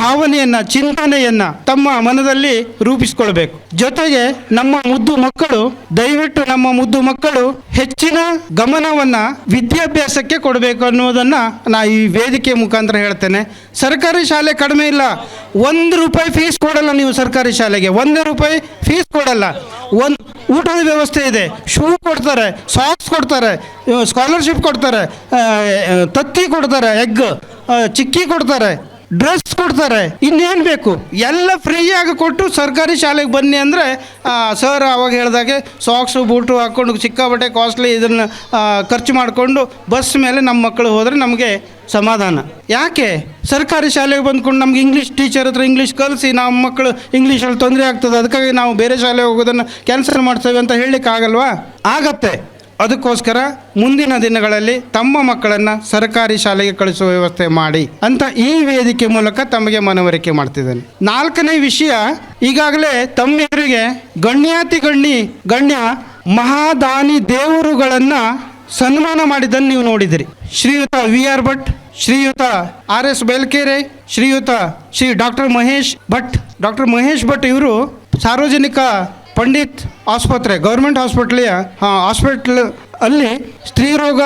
ಭಾವನೆಯನ್ನು, ಚಿಂತನೆಯನ್ನು ತಮ್ಮ ಮನದಲ್ಲಿ ರೂಪಿಸ್ಕೊಳ್ಬೇಕು. ಜೊತೆಗೆ ನಮ್ಮ ಮುದ್ದು ಮಕ್ಕಳು, ದಯವಿಟ್ಟು ನಮ್ಮ ಮುದ್ದು ಮಕ್ಕಳು ಹೆಚ್ಚಿನ ಗಮನವನ್ನು ವಿದ್ಯಾಭ್ಯಾಸಕ್ಕೆ ಕೊಡಬೇಕು ಅನ್ನೋದನ್ನು ನಾ ಈ ವೇದಿಕೆ ಮುಖಾಂತರ ಹೇಳ್ತೇನೆ. ಸರ್ಕಾರಿ ಶಾಲೆ ಕಡಿಮೆ ಇಲ್ಲ. ಒಂದು ರೂಪಾಯಿ ಫೀಸ್ ಕೊಡಲ್ಲ ನೀವು ಸರ್ಕಾರಿ ಶಾಲೆಗೆ. ಒಂದೇ ರೂಪಾಯಿ ಫೀಸ್ ಕೊಡಲ್ಲ. ಒಂದು ಊಟದ ವ್ಯವಸ್ಥೆ ಇದೆ. ಶೂ ಕೊಡ್ತಾರೆ ಸಾಕ್ಸ್ ಕೊಡ್ತಾರೆ ಸ್ಕಾಲರ್ಶಿಪ್ ಕೊಡ್ತಾರೆ ತತ್ತಿ ಕೊಡ್ತಾರೆ ಎಗ್ ಚಿಕ್ಕಿ ಕೊಡ್ತಾರೆ. ಡ್ರೆಸ್ ಕೊಡ್ತಾರೆ. ಇನ್ನೇನು ಬೇಕು? ಎಲ್ಲ ಫ್ರೀಯಾಗಿ ಕೊಟ್ಟು ಸರ್ಕಾರಿ ಶಾಲೆಗೆ ಬನ್ನಿ ಅಂದರೆ ಸರ್ ಅವಾಗ ಹೇಳಿದಾಗೆ ಸಾಕ್ಸು ಬೂಟು ಹಾಕ್ಕೊಂಡು ಸಿಕ್ಕಾಪಟ್ಟೆ ಕಾಸ್ಟ್ಲಿ ಇದನ್ನು ಖರ್ಚು ಮಾಡಿಕೊಂಡು ಬಸ್ ಮೇಲೆ ನಮ್ಮ ಮಕ್ಕಳು ಹೋದರೆ ನಮಗೆ ಸಮಾಧಾನ. ಯಾಕೆ? ಸರ್ಕಾರಿ ಶಾಲೆಗೆ ಬಂದ್ಕೊಂಡು ನಮ್ಗೆ ಇಂಗ್ಲೀಷ್ ಟೀಚರ್ ಹತ್ರ ಇಂಗ್ಲೀಷ್ ಕಲಿಸಿ ನಮ್ಮ ಮಕ್ಕಳು ಇಂಗ್ಲೀಷಲ್ಲಿ ತೊಂದರೆ ಆಗ್ತದೆ, ಅದಕ್ಕಾಗಿ ನಾವು ಬೇರೆ ಶಾಲೆಗೆ ಹೋಗೋದನ್ನು ಕ್ಯಾನ್ಸಲ್ ಮಾಡ್ತೇವೆ ಅಂತ ಹೇಳಲಿಕ್ಕೆ ಆಗಲ್ವಾ ಆಗತ್ತೆ. ಅದಕ್ಕೋಸ್ಕರ ಮುಂದಿನ ದಿನಗಳಲ್ಲಿ ತಮ್ಮ ಮಕ್ಕಳನ್ನು ಸರ್ಕಾರಿ ಶಾಲೆಗೆ ಕಳಿಸುವ ವ್ಯವಸ್ಥೆ ಮಾಡಿ ಅಂತ ಈ ವೇದಿಕೆ ಮೂಲಕ ತಮಗೆ ಮನವರಿಕೆ ಮಾಡ್ತಿದ್ದೇನೆ. ನಾಲ್ಕನೇ ವಿಷಯ, ಈಗಾಗಲೇ ತಮ್ಮೆದುರಿಗೆ ಗಣ್ಯಾತಿ ಗಣ್ಯ ಗಣ್ಯ ಮಹಾದಾನಿ ದೇವರುಗಳನ್ನು ಸನ್ಮಾನ ಮಾಡಿದ್ದನ್ನು ನೀವು ನೋಡಿದಿರಿ. ಶ್ರೀಯುತ ವಿ ಆರ್ ಭಟ್, ಶ್ರೀಯುತ ಆರ್ ಎಸ್ ಬೇಲ್ಕೆರೆ, ಶ್ರೀಯುತ ಶ್ರೀ ಡಾಕ್ಟರ್ ಮಹೇಶ್ ಭಟ್, ಡಾಕ್ಟರ್ ಮಹೇಶ್ ಭಟ್ ಇವರು ಸಾರ್ವಜನಿಕ ಪಂಡಿತ್ ಆಸ್ಪತ್ರೆ, ಗೌರ್ಮೆಂಟ್ ಹಾಸ್ಪಿಟ್ಲಿಯ ಹಾಸ್ಪಿಟ್ಲ್ ಅಲ್ಲಿ ಸ್ತ್ರೀರೋಗ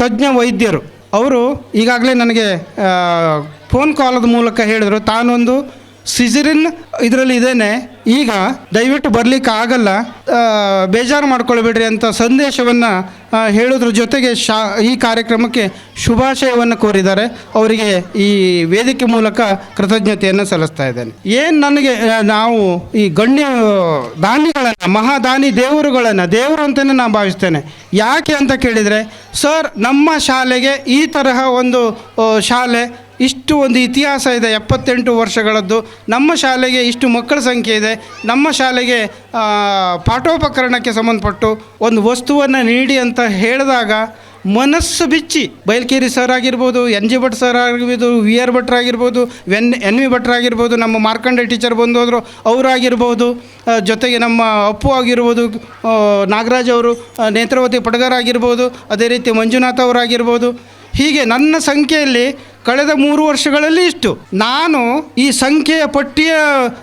ತಜ್ಞ ವೈದ್ಯರು. ಅವರು ಈಗಾಗಲೇ ನನಗೆ ಫೋನ್ ಕಾಲದ ಮೂಲಕ ಹೇಳಿದರು. ತಾನೊಂದು ಸಿಜರಿನ್ ಇದರಲ್ಲಿ ಇದೇನೆ. ಈಗ ದಯವಿಟ್ಟು ಬರಲಿಕ್ಕೆ ಆಗಲ್ಲ. ಬೇಜಾರು ಮಾಡ್ಕೊಳ್ಬೇಡ್ರಿ ಅಂತ ಸಂದೇಶವನ್ನು ಹೇಳೋದ್ರ ಜೊತೆಗೆ ಶಾ, ಈ ಕಾರ್ಯಕ್ರಮಕ್ಕೆ ಶುಭಾಶಯವನ್ನು ಕೋರಿದ್ದಾರೆ. ಅವರಿಗೆ ಈ ವೇದಿಕೆ ಮೂಲಕ ಕೃತಜ್ಞತೆಯನ್ನು ಸಲ್ಲಿಸ್ತಾ ಇದ್ದೇನೆ. ಏನು ನನಗೆ ನಾವು ಈ ಗಣ್ಯ ದಾನಿಗಳನ್ನು, ಮಹಾದಾನಿ ದೇವರುಗಳನ್ನು, ದೇವರು ಅಂತಲೇ ನಾನು ಭಾವಿಸ್ತೇನೆ. ಯಾಕೆ ಅಂತ ಕೇಳಿದರೆ, ಸರ್, ನಮ್ಮ ಶಾಲೆಗೆ ಈ ತರಹ ಒಂದು ಶಾಲೆ ಇಷ್ಟು ಒಂದು ಇತಿಹಾಸ ಇದೆ, ಎಪ್ಪತ್ತೆಂಟು ವರ್ಷಗಳದ್ದು. ನಮ್ಮ ಶಾಲೆಗೆ ಇಷ್ಟು ಮಕ್ಕಳ ಸಂಖ್ಯೆ ಇದೆ. ನಮ್ಮ ಶಾಲೆಗೆ ಪಾಠೋಪಕರಣಕ್ಕೆ ಸಂಬಂಧಪಟ್ಟು ಒಂದು ವಸ್ತುವನ್ನು ನೀಡಿ ಅಂತ ಹೇಳಿದಾಗ ಮನಸ್ಸು ಬಿಚ್ಚಿ ಬೈಲ್ಕೇರಿ ಸರ್ ಆಗಿರ್ಬೋದು, ಎನ್ ಜಿ ಭಟ್ ಸರ್ ಆಗಿರ್ಬೋದು, ವಿ ಆರ್ ಭಟ್ರ್ ಆಗಿರ್ಬೋದು, ಎನ್ ವಿ ಭಟ್ರ್ ಆಗಿರ್ಬೋದು, ನಮ್ಮ ಮಾರ್ಕಂಡೆ ಟೀಚರ್ ಬಂದೋದ್ರು ಅವರಾಗಿರ್ಬೋದು ಜೊತೆಗೆ ನಮ್ಮ ಅಪ್ಪು ಆಗಿರ್ಬೋದು ನಾಗರಾಜ್ ಅವರು ನೇತ್ರಾವತಿ ಪಡಗರ್ ಆಗಿರ್ಬೋದು, ಅದೇ ರೀತಿ ಮಂಜುನಾಥ್ ಅವರಾಗಿರ್ಬೋದು ಹೀಗೆ ನನ್ನ ಸಂಖ್ಯೆಯಲ್ಲಿ ಕಳೆದ ಮೂರು ವರ್ಷಗಳಲ್ಲಿ ಇಷ್ಟು. ನಾನು ಈ ಸಂಖ್ಯೆಯ ಪಟ್ಟಿಯ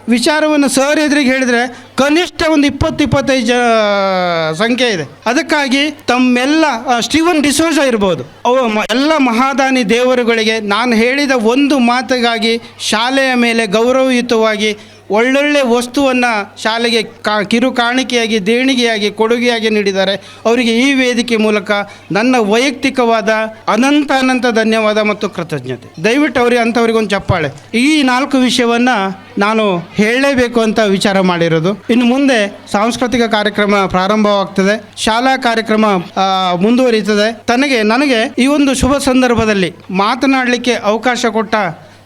ವಿಚಾರವನ್ನು ಸರ್ ಎದುರಿಗೆ ಹೇಳಿದರೆ ಕನಿಷ್ಠ ಒಂದು ಇಪ್ಪತ್ತು ಇಪ್ಪತ್ತೈದು ಜ ಸಂಖ್ಯೆ ಇದೆ. ಅದಕ್ಕಾಗಿ ತಮ್ಮೆಲ್ಲ ಸ್ಟೀವನ್ ಡಿಸೋಜ ಇರ್ಬೋದು. ಅವು ಎಲ್ಲ ಮಹಾದಾನಿ ದೇವರುಗಳಿಗೆ ನಾನು ಹೇಳಿದ ಒಂದು ಮಾತಿಗಾಗಿ ಶಾಲೆಯ ಮೇಲೆ ಗೌರವಯುತವಾಗಿ ಒಳ್ಳೊಳ್ಳೆ ವಸ್ತುವನ್ನು ಶಾಲೆಗೆ ಕಾ, ಕಿರು ಕಾಣಿಕೆಯಾಗಿ, ದೇಣಿಗೆಯಾಗಿ, ಕೊಡುಗೆಯಾಗಿ ನೀಡಿದ್ದಾರೆ. ಅವರಿಗೆ ಈ ವೇದಿಕೆ ಮೂಲಕ ನನ್ನ ವೈಯಕ್ತಿಕವಾದ ಅನಂತ ಅನಂತ ಧನ್ಯವಾದ ಮತ್ತು ಕೃತಜ್ಞತೆ. ದಯವಿಟ್ಟು ಅವರಿಗೆ ಅಂಥವ್ರಿಗೊಂದು ಚಪ್ಪಾಳೆ. ಈ ನಾಲ್ಕು ವಿಷಯವನ್ನು ನಾನು ಹೇಳಲೇಬೇಕು ಅಂತ ವಿಚಾರ ಮಾಡಿರೋದು. ಇನ್ನು ಮುಂದೆ ಸಾಂಸ್ಕೃತಿಕ ಕಾರ್ಯಕ್ರಮ ಪ್ರಾರಂಭವಾಗ್ತದೆ. ಶಾಲಾ ಕಾರ್ಯಕ್ರಮ ಮುಂದುವರಿಯುತ್ತದೆ ತನಗೆ, ನನಗೆ ಈ ಒಂದು ಶುಭ ಸಂದರ್ಭದಲ್ಲಿ ಮಾತನಾಡಲಿಕ್ಕೆ ಅವಕಾಶ ಕೊಟ್ಟ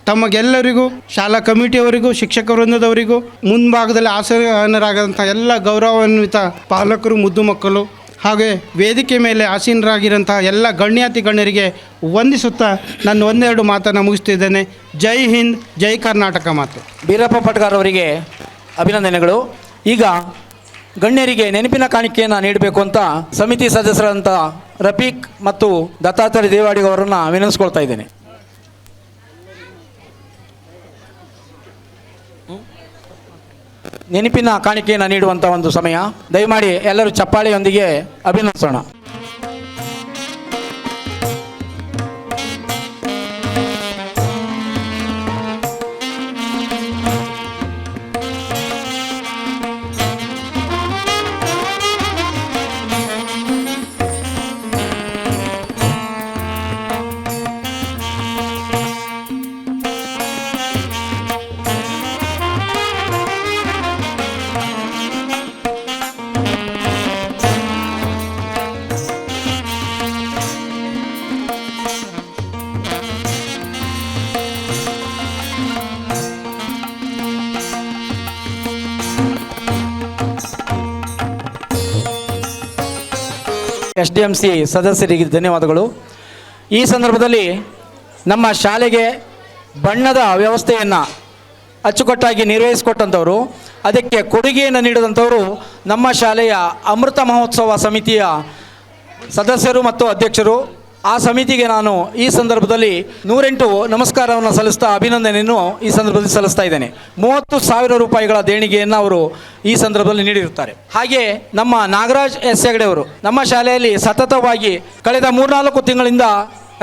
ತಮಗೆಲ್ಲರಿಗೂ, ಶಾಲಾ ಕಮಿಟಿಯವರಿಗೂ, ಶಿಕ್ಷಕ ವೃಂದದವರಿಗೂ, ಮುಂಭಾಗದಲ್ಲಿ ಆಸೀನರಾಗದಂಥ ಎಲ್ಲ ಗೌರವಾನ್ವಿತ ಪಾಲಕರು, ಮುದ್ದು ಮಕ್ಕಳು, ಹಾಗೆ ವೇದಿಕೆ ಮೇಲೆ ಆಸೀನರಾಗಿರೋಂಥ ಎಲ್ಲ ಗಣ್ಯಾತಿ ಗಣ್ಯರಿಗೆ ವಂದಿಸುತ್ತಾ ನನ್ನ ಒಂದೆರಡು ಮಾತನ್ನು ಮುಗಿಸ್ತಿದ್ದೇನೆ. ಜೈ ಹಿಂದ್, ಜೈ ಕರ್ನಾಟಕ ಮಾತು. ಬೀರಪ್ಪ ಪಟ್ಕಾರ್ ಅವರಿಗೆ ಅಭಿನಂದನೆಗಳು. ಈಗ ಗಣ್ಯರಿಗೆ ನೆನಪಿನ ಕಾಣಿಕೆಯನ್ನು ನೀಡಬೇಕು ಅಂತ ಸಮಿತಿ ಸದಸ್ಯರಾದಂಥ ರಫೀಕ್ ಮತ್ತು ದತ್ತಾತ್ರೇಯ ದೇವಾಡಿಗವರನ್ನು ವಿನಂತಿಸ್ಕೊಳ್ತಾ ಇದ್ದೇನೆ. ನೆನಪಿನ ಕಾಣಿಕೆಯನ್ನು ನೀಡುವಂಥ ಒಂದು ಸಮಯ. ದಯಮಾಡಿ ಎಲ್ಲರೂ ಚಪ್ಪಾಳೆಯೊಂದಿಗೆ ಅಭಿನಂದಿಸೋಣ. ಎಂ ಸಿ ಸದಸ್ಯರಿಗೆ ಧನ್ಯವಾದಗಳು. ಈ ಸಂದರ್ಭದಲ್ಲಿ ನಮ್ಮ ಶಾಲೆಗೆ ಬಣ್ಣದ ವ್ಯವಸ್ಥೆಯನ್ನು ಅಚ್ಚುಕಟ್ಟಾಗಿ ನಿರ್ವಹಿಸಿಕೊಟ್ಟಂಥವರು, ಅದಕ್ಕೆ ಕೊಡುಗೆಯನ್ನು ನೀಡಿದಂಥವರು ನಮ್ಮ ಶಾಲೆಯ ಅಮೃತ ಮಹೋತ್ಸವ ಸಮಿತಿಯ ಸದಸ್ಯರು ಮತ್ತು ಅಧ್ಯಕ್ಷರು. ಆ ಸಮಿತಿಗೆ ನಾನು ಈ ಸಂದರ್ಭದಲ್ಲಿ ನೂರೆಂಟು ನಮಸ್ಕಾರವನ್ನು ಸಲ್ಲಿಸ್ತಾ ಅಭಿನಂದನೆಯನ್ನು ಈ ಸಂದರ್ಭದಲ್ಲಿ ಸಲ್ಲಿಸ್ತಾ ಇದ್ದೇನೆ. ಮೂವತ್ತು ಸಾವಿರ ರೂಪಾಯಿಗಳ ದೇಣಿಗೆಯನ್ನು ಅವರು ಈ ಸಂದರ್ಭದಲ್ಲಿ ನೀಡಿರುತ್ತಾರೆ. ಹಾಗೆ ನಮ್ಮ ನಾಗರಾಜ್ ಎಸ್. ಹೆಗಡೆ ಅವರು ನಮ್ಮ ಶಾಲೆಯಲ್ಲಿ ಸತತವಾಗಿ ಕಳೆದ ಮೂರ್ನಾಲ್ಕು ತಿಂಗಳಿಂದ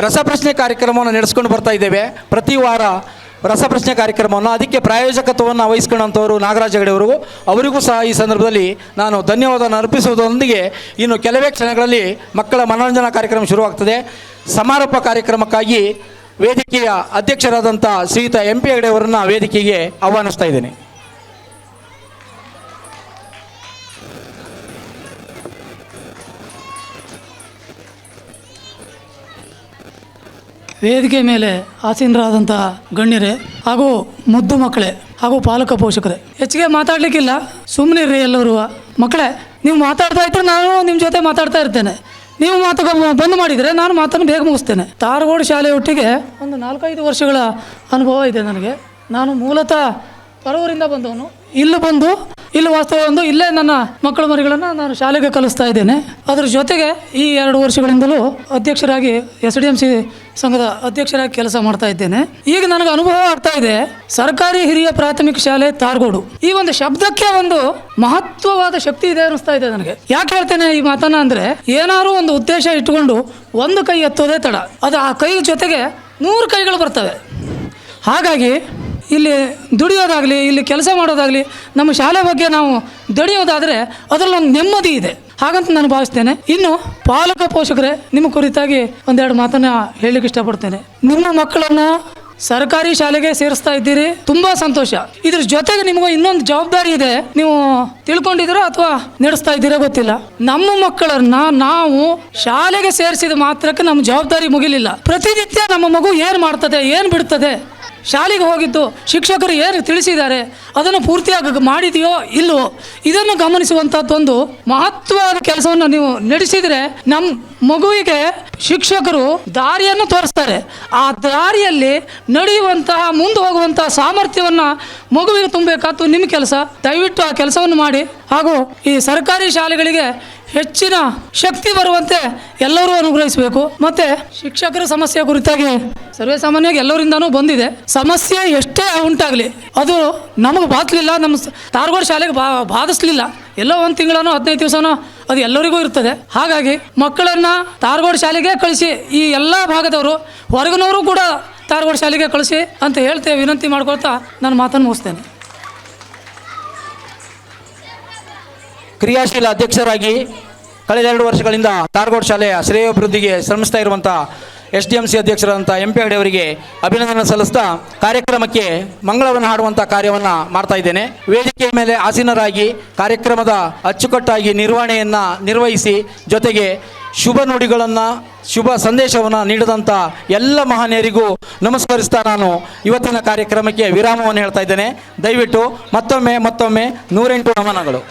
ರಸಪ್ರಶ್ನೆ ಕಾರ್ಯಕ್ರಮವನ್ನು ನಡೆಸ್ಕೊಂಡು ಬರ್ತಾ ಇದ್ದೇವೆ. ಪ್ರತಿ ವಾರ ರಸಪ್ರಶ್ನೆ ಕಾರ್ಯಕ್ರಮವನ್ನು, ಅದಕ್ಕೆ ಪ್ರಾಯೋಜಕತ್ವವನ್ನು ವಹಿಸ್ಕೊಂಡಂಥವರು ನಾಗರಾಜ್ ಹೆಗಡೆ ಅವರಿಗೂ ಅವರಿಗೂ ಸಹ ಈ ಸಂದರ್ಭದಲ್ಲಿ ನಾನು ಧನ್ಯವಾದವನ್ನು ಅರ್ಪಿಸುವುದರೊಂದಿಗೆ ಇನ್ನು ಕೆಲವೇ ಕ್ಷಣಗಳಲ್ಲಿ ಮಕ್ಕಳ ಮನೋರಂಜನಾ ಕಾರ್ಯಕ್ರಮ ಶುರುವಾಗ್ತದೆ. ಸಮಾರೋಪ ಕಾರ್ಯಕ್ರಮಕ್ಕಾಗಿ ವೇದಿಕೆಯ ಅಧ್ಯಕ್ಷರಾದಂಥ ಶ್ರೀಯುತ ಎಂ ಪಿ ಹೆಗಡೆಯವರನ್ನು ವೇದಿಕೆಗೆ ಆಹ್ವಾನಿಸ್ತಾ ಇದ್ದೇನೆ. ವೇದಿಕೆ ಮೇಲೆ ಆಸೀನರಾದಂತಹ ಗಣ್ಯರೇ ಹಾಗೂ ಮುದ್ದು ಮಕ್ಕಳೇ ಹಾಗೂ ಪಾಲಕ ಪೋಷಕರೇ. ಹೆಚ್ಚಿಗೆ ಮಾತಾಡಲಿಕ್ಕಿಲ್ಲ. ಸುಮ್ಮನಿರ್ರಿ ಎಲ್ಲರೂ. ಮಕ್ಕಳೇ, ನೀವು ಮಾತಾಡ್ತಾ ಇದ್ರೆ ನಾನು ನಿಮ್ಮ ಜೊತೆ ಮಾತಾಡ್ತಾ ಇರ್ತೇನೆ. ನೀವು ಮಾತು ಬಂದ್ ಮಾಡಿದರೆ ನಾನು ಮಾತನ್ನು ಬೇಗ ಮುಗಿಸ್ತೇನೆ. ತಾರಗೋಡು ಶಾಲೆಯೊಟ್ಟಿಗೆ ಒಂದು ನಾಲ್ಕೈದು ವರ್ಷಗಳ ಅನುಭವ ಇದೆ ನನಗೆ. ನಾನು ಮೂಲತಃ ಪರವೂರಿಂದ ಬಂದವನು. ಇಲ್ಲಿ ಬಂದು, ಇಲ್ಲಿ ವಾಸ್ತವ ಬಂದು ಇಲ್ಲೇ ನನ್ನ ಮಕ್ಕಳು ಮರಿಗಳನ್ನು ನಾನು ಶಾಲೆಗೆ ಕಲಿಸ್ತಾ ಇದ್ದೇನೆ. ಅದರ ಜೊತೆಗೆ ಈ ಎರಡು ವರ್ಷಗಳಿಂದಲೂ ಅಧ್ಯಕ್ಷರಾಗಿ ಎಸ್ ಡಿ ಎಂ ಸಿ ಸಂಘದ ಅಧ್ಯಕ್ಷರಾಗಿ ಕೆಲಸ ಮಾಡ್ತಾ ಇದ್ದೇನೆ. ಈಗ ನನಗೆ ಅನುಭವ ಆಗ್ತಾ ಇದೆ, ಸರ್ಕಾರಿ ಹಿರಿಯ ಪ್ರಾಥಮಿಕ ಶಾಲೆ ತಾರ್ಗೋಡು. ಈ ಒಂದು ಶಬ್ದಕ್ಕೆ ಒಂದು ಮಹತ್ವವಾದ ಶಕ್ತಿ ಇದೆ ಅನಿಸ್ತಾ ಇದೆ ನನಗೆ. ಯಾಕೆ ಹೇಳ್ತೇನೆ ಈ ಮಾತನ್ನ ಅಂದರೆ, ಏನಾದ್ರು ಒಂದು ಉದ್ದೇಶ ಇಟ್ಟುಕೊಂಡು ಒಂದು ಕೈ ಎತ್ತೋದೇ ತಡ. ಅದು ಆ ಕೈ ಜೊತೆಗೆ ನೂರು ಕೈಗಳು ಬರ್ತವೆ. ಹಾಗಾಗಿ ಇಲ್ಲಿ ದುಡಿಯೋದಾಗಲಿ, ಇಲ್ಲಿ ಕೆಲಸ ಮಾಡೋದಾಗಲಿ, ನಮ್ಮ ಶಾಲೆ ಬಗ್ಗೆ ನಾವು ದುಡಿಯೋದಾದರೆ ಅದರಲ್ಲಿ ಒಂದು ನೆಮ್ಮದಿ ಇದೆ. ಹಾಗಂತ ನಾನು ಭಾವಿಸ್ತೇನೆ. ಇನ್ನು ಪಾಲಕ ಪೋಷಕರೇ, ನಿಮ್ಮ ಕುರಿತಾಗಿ ಒಂದೆರಡು ಮಾತನ್ನು ಹೇಳಲಿಕ್ಕೆ ಇಷ್ಟಪಡ್ತೇನೆ. ನಿಮ್ಮ ಮಕ್ಕಳನ್ನು ಸರ್ಕಾರಿ ಶಾಲೆಗೆ ಸೇರಿಸ್ತಾ ಇದ್ದೀರಿ, ತುಂಬಾ ಸಂತೋಷ. ಇದ್ರ ಜೊತೆಗೆ ನಿಮಗೆ ಇನ್ನೊಂದು ಜವಾಬ್ದಾರಿ ಇದೆ. ನೀವು ತಿಳ್ಕೊಂಡಿದ್ದೀರಾ ಅಥವಾ ನಡೆಸ್ತಾ ಇದ್ದೀರಾ ಗೊತ್ತಿಲ್ಲ. ನಮ್ಮ ಮಕ್ಕಳನ್ನ ನಾವು ಶಾಲೆಗೆ ಸೇರಿಸಿದ ಮಾತ್ರಕ್ಕೆ ನಮ್ಮ ಜವಾಬ್ದಾರಿ ಮುಗಿಲಿಲ್ಲ. ಪ್ರತಿನಿತ್ಯ ನಮ್ಮ ಮಗು ಏನು ಮಾಡ್ತದೆ, ಏನು ಬಿಡ್ತದೆ ಶಾಲೆಗೆ ಹೋಗಿದ್ದು ಶಿಕ್ಷಕರು ಏನು ತಿಳಿಸಿದ್ದಾರೆ, ಅದನ್ನು ಪೂರ್ತಿಯಾಗಿ ಮಾಡಿದೆಯೋ ಇಲ್ಲವೋ, ಇದನ್ನು ಗಮನಿಸುವಂಥದ್ದೊಂದು ಮಹತ್ವದ ಕೆಲಸವನ್ನು ನೀವು ನಡೆಸಿದರೆ ನಮ್ಮ ಮಗುವಿಗೆ ಶಿಕ್ಷಕರು ದಾರಿಯನ್ನು ತೋರಿಸ್ತಾರೆ. ಆ ದಾರಿಯಲ್ಲಿ ನಡೆಯುವಂತಹ, ಮುಂದೆ ಹೋಗುವಂತಹ ಸಾಮರ್ಥ್ಯವನ್ನು ಮಗುವಿಗೆ ತುಂಬಬೇಕಾದ್ದು ನಿಮ್ಮ ಕೆಲಸ. ದಯವಿಟ್ಟು ಆ ಕೆಲಸವನ್ನು ಮಾಡಿ. ಹಾಗೂ ಈ ಸರ್ಕಾರಿ ಶಾಲೆಗಳಿಗೆ ಹೆಚ್ಚಿನ ಶಕ್ತಿ ಬರುವಂತೆ ಎಲ್ಲರೂ ಅನುಗ್ರಹಿಸಬೇಕು. ಮತ್ತೆ ಶಿಕ್ಷಕರ ಸಮಸ್ಯೆ ಕುರಿತಾಗಿ ಸರ್ವೇ ಸಾಮಾನ್ಯವಾಗಿ ಬಂದಿದೆ. ಸಮಸ್ಯೆ ಎಷ್ಟೇ ಉಂಟಾಗಲಿ, ಅದು ನಮಗೆ ಬಾತ್ಲಿಲ್ಲ ನಮ್ಮ ಸ- ಶಾಲೆಗೆ ಬಾ, ಬಾಧಿಸ್ಲಿಲ್ಲ. ಎಲ್ಲೋ ಒಂದು ತಿಂಗಳನೋ ಹದಿನೈದು ದಿವಸನೋ ಅದು ಎಲ್ಲರಿಗೂ ಇರ್ತದೆ. ಹಾಗಾಗಿ ಮಕ್ಕಳನ್ನು ತಾರಗೋಡು ಶಾಲೆಗೆ ಕಳಿಸಿ, ಈ ಎಲ್ಲ ಭಾಗದವರು, ಹೊರಗಿನವರು ಕೂಡ ತಾರಗೋಡು ಶಾಲೆಗೆ ಕಳಿಸಿ ಅಂತ ಹೇಳ್ತೇವೆ, ವಿನಂತಿ ಮಾಡ್ಕೊಳ್ತಾ ನಾನು ಮಾತನ್ನು ಮುಗಿಸ್ತೇನೆ. ಕ್ರಿಯಾಶೀಲ ಅಧ್ಯಕ್ಷರಾಗಿ ಕಳೆದ ಎರಡು ವರ್ಷಗಳಿಂದ ತಾರಗೋಡ್ ಶಾಲೆಯ ಶ್ರೇಯೋಭಿವೃದ್ಧಿಗೆ ಶ್ರಮಿಸ್ತಾ ಇರುವಂಥ ಎಸ್ ಡಿ ಎಂ ಸಿ ಅಧ್ಯಕ್ಷರಾದಂಥ ಎಂ ಪಿ ಹೆಗಡೆ ಅವರಿಗೆ ಅಭಿನಂದನೆ ಸಲ್ಲಿಸ್ತಾ ಕಾರ್ಯಕ್ರಮಕ್ಕೆ ಮಂಗಳವನ್ನು ಹಾಡುವಂಥ ಕಾರ್ಯವನ್ನು ಮಾಡ್ತಾ ಇದ್ದೇನೆ. ವೇದಿಕೆಯ ಮೇಲೆ ಆಸೀನರಾಗಿ ಕಾರ್ಯಕ್ರಮದ ಅಚ್ಚುಕಟ್ಟಾಗಿ ನಿರ್ವಹಣೆಯನ್ನು ನಿರ್ವಹಿಸಿ ಜೊತೆಗೆ ಶುಭ ನುಡಿಗಳನ್ನು, ಶುಭ ಸಂದೇಶವನ್ನು ನೀಡಿದಂಥ ಎಲ್ಲ ಮಹನೀಯರಿಗೂ ನಮಸ್ಕರಿಸ್ತಾ ನಾನು ಇವತ್ತಿನ ಕಾರ್ಯಕ್ರಮಕ್ಕೆ ವಿರಾಮವನ್ನು ಹೇಳ್ತಾ ಇದ್ದೇನೆ. ದಯವಿಟ್ಟು ಮತ್ತೊಮ್ಮೆ ಮತ್ತೊಮ್ಮೆ ನೂರೆಂಟು ನಮನಗಳು.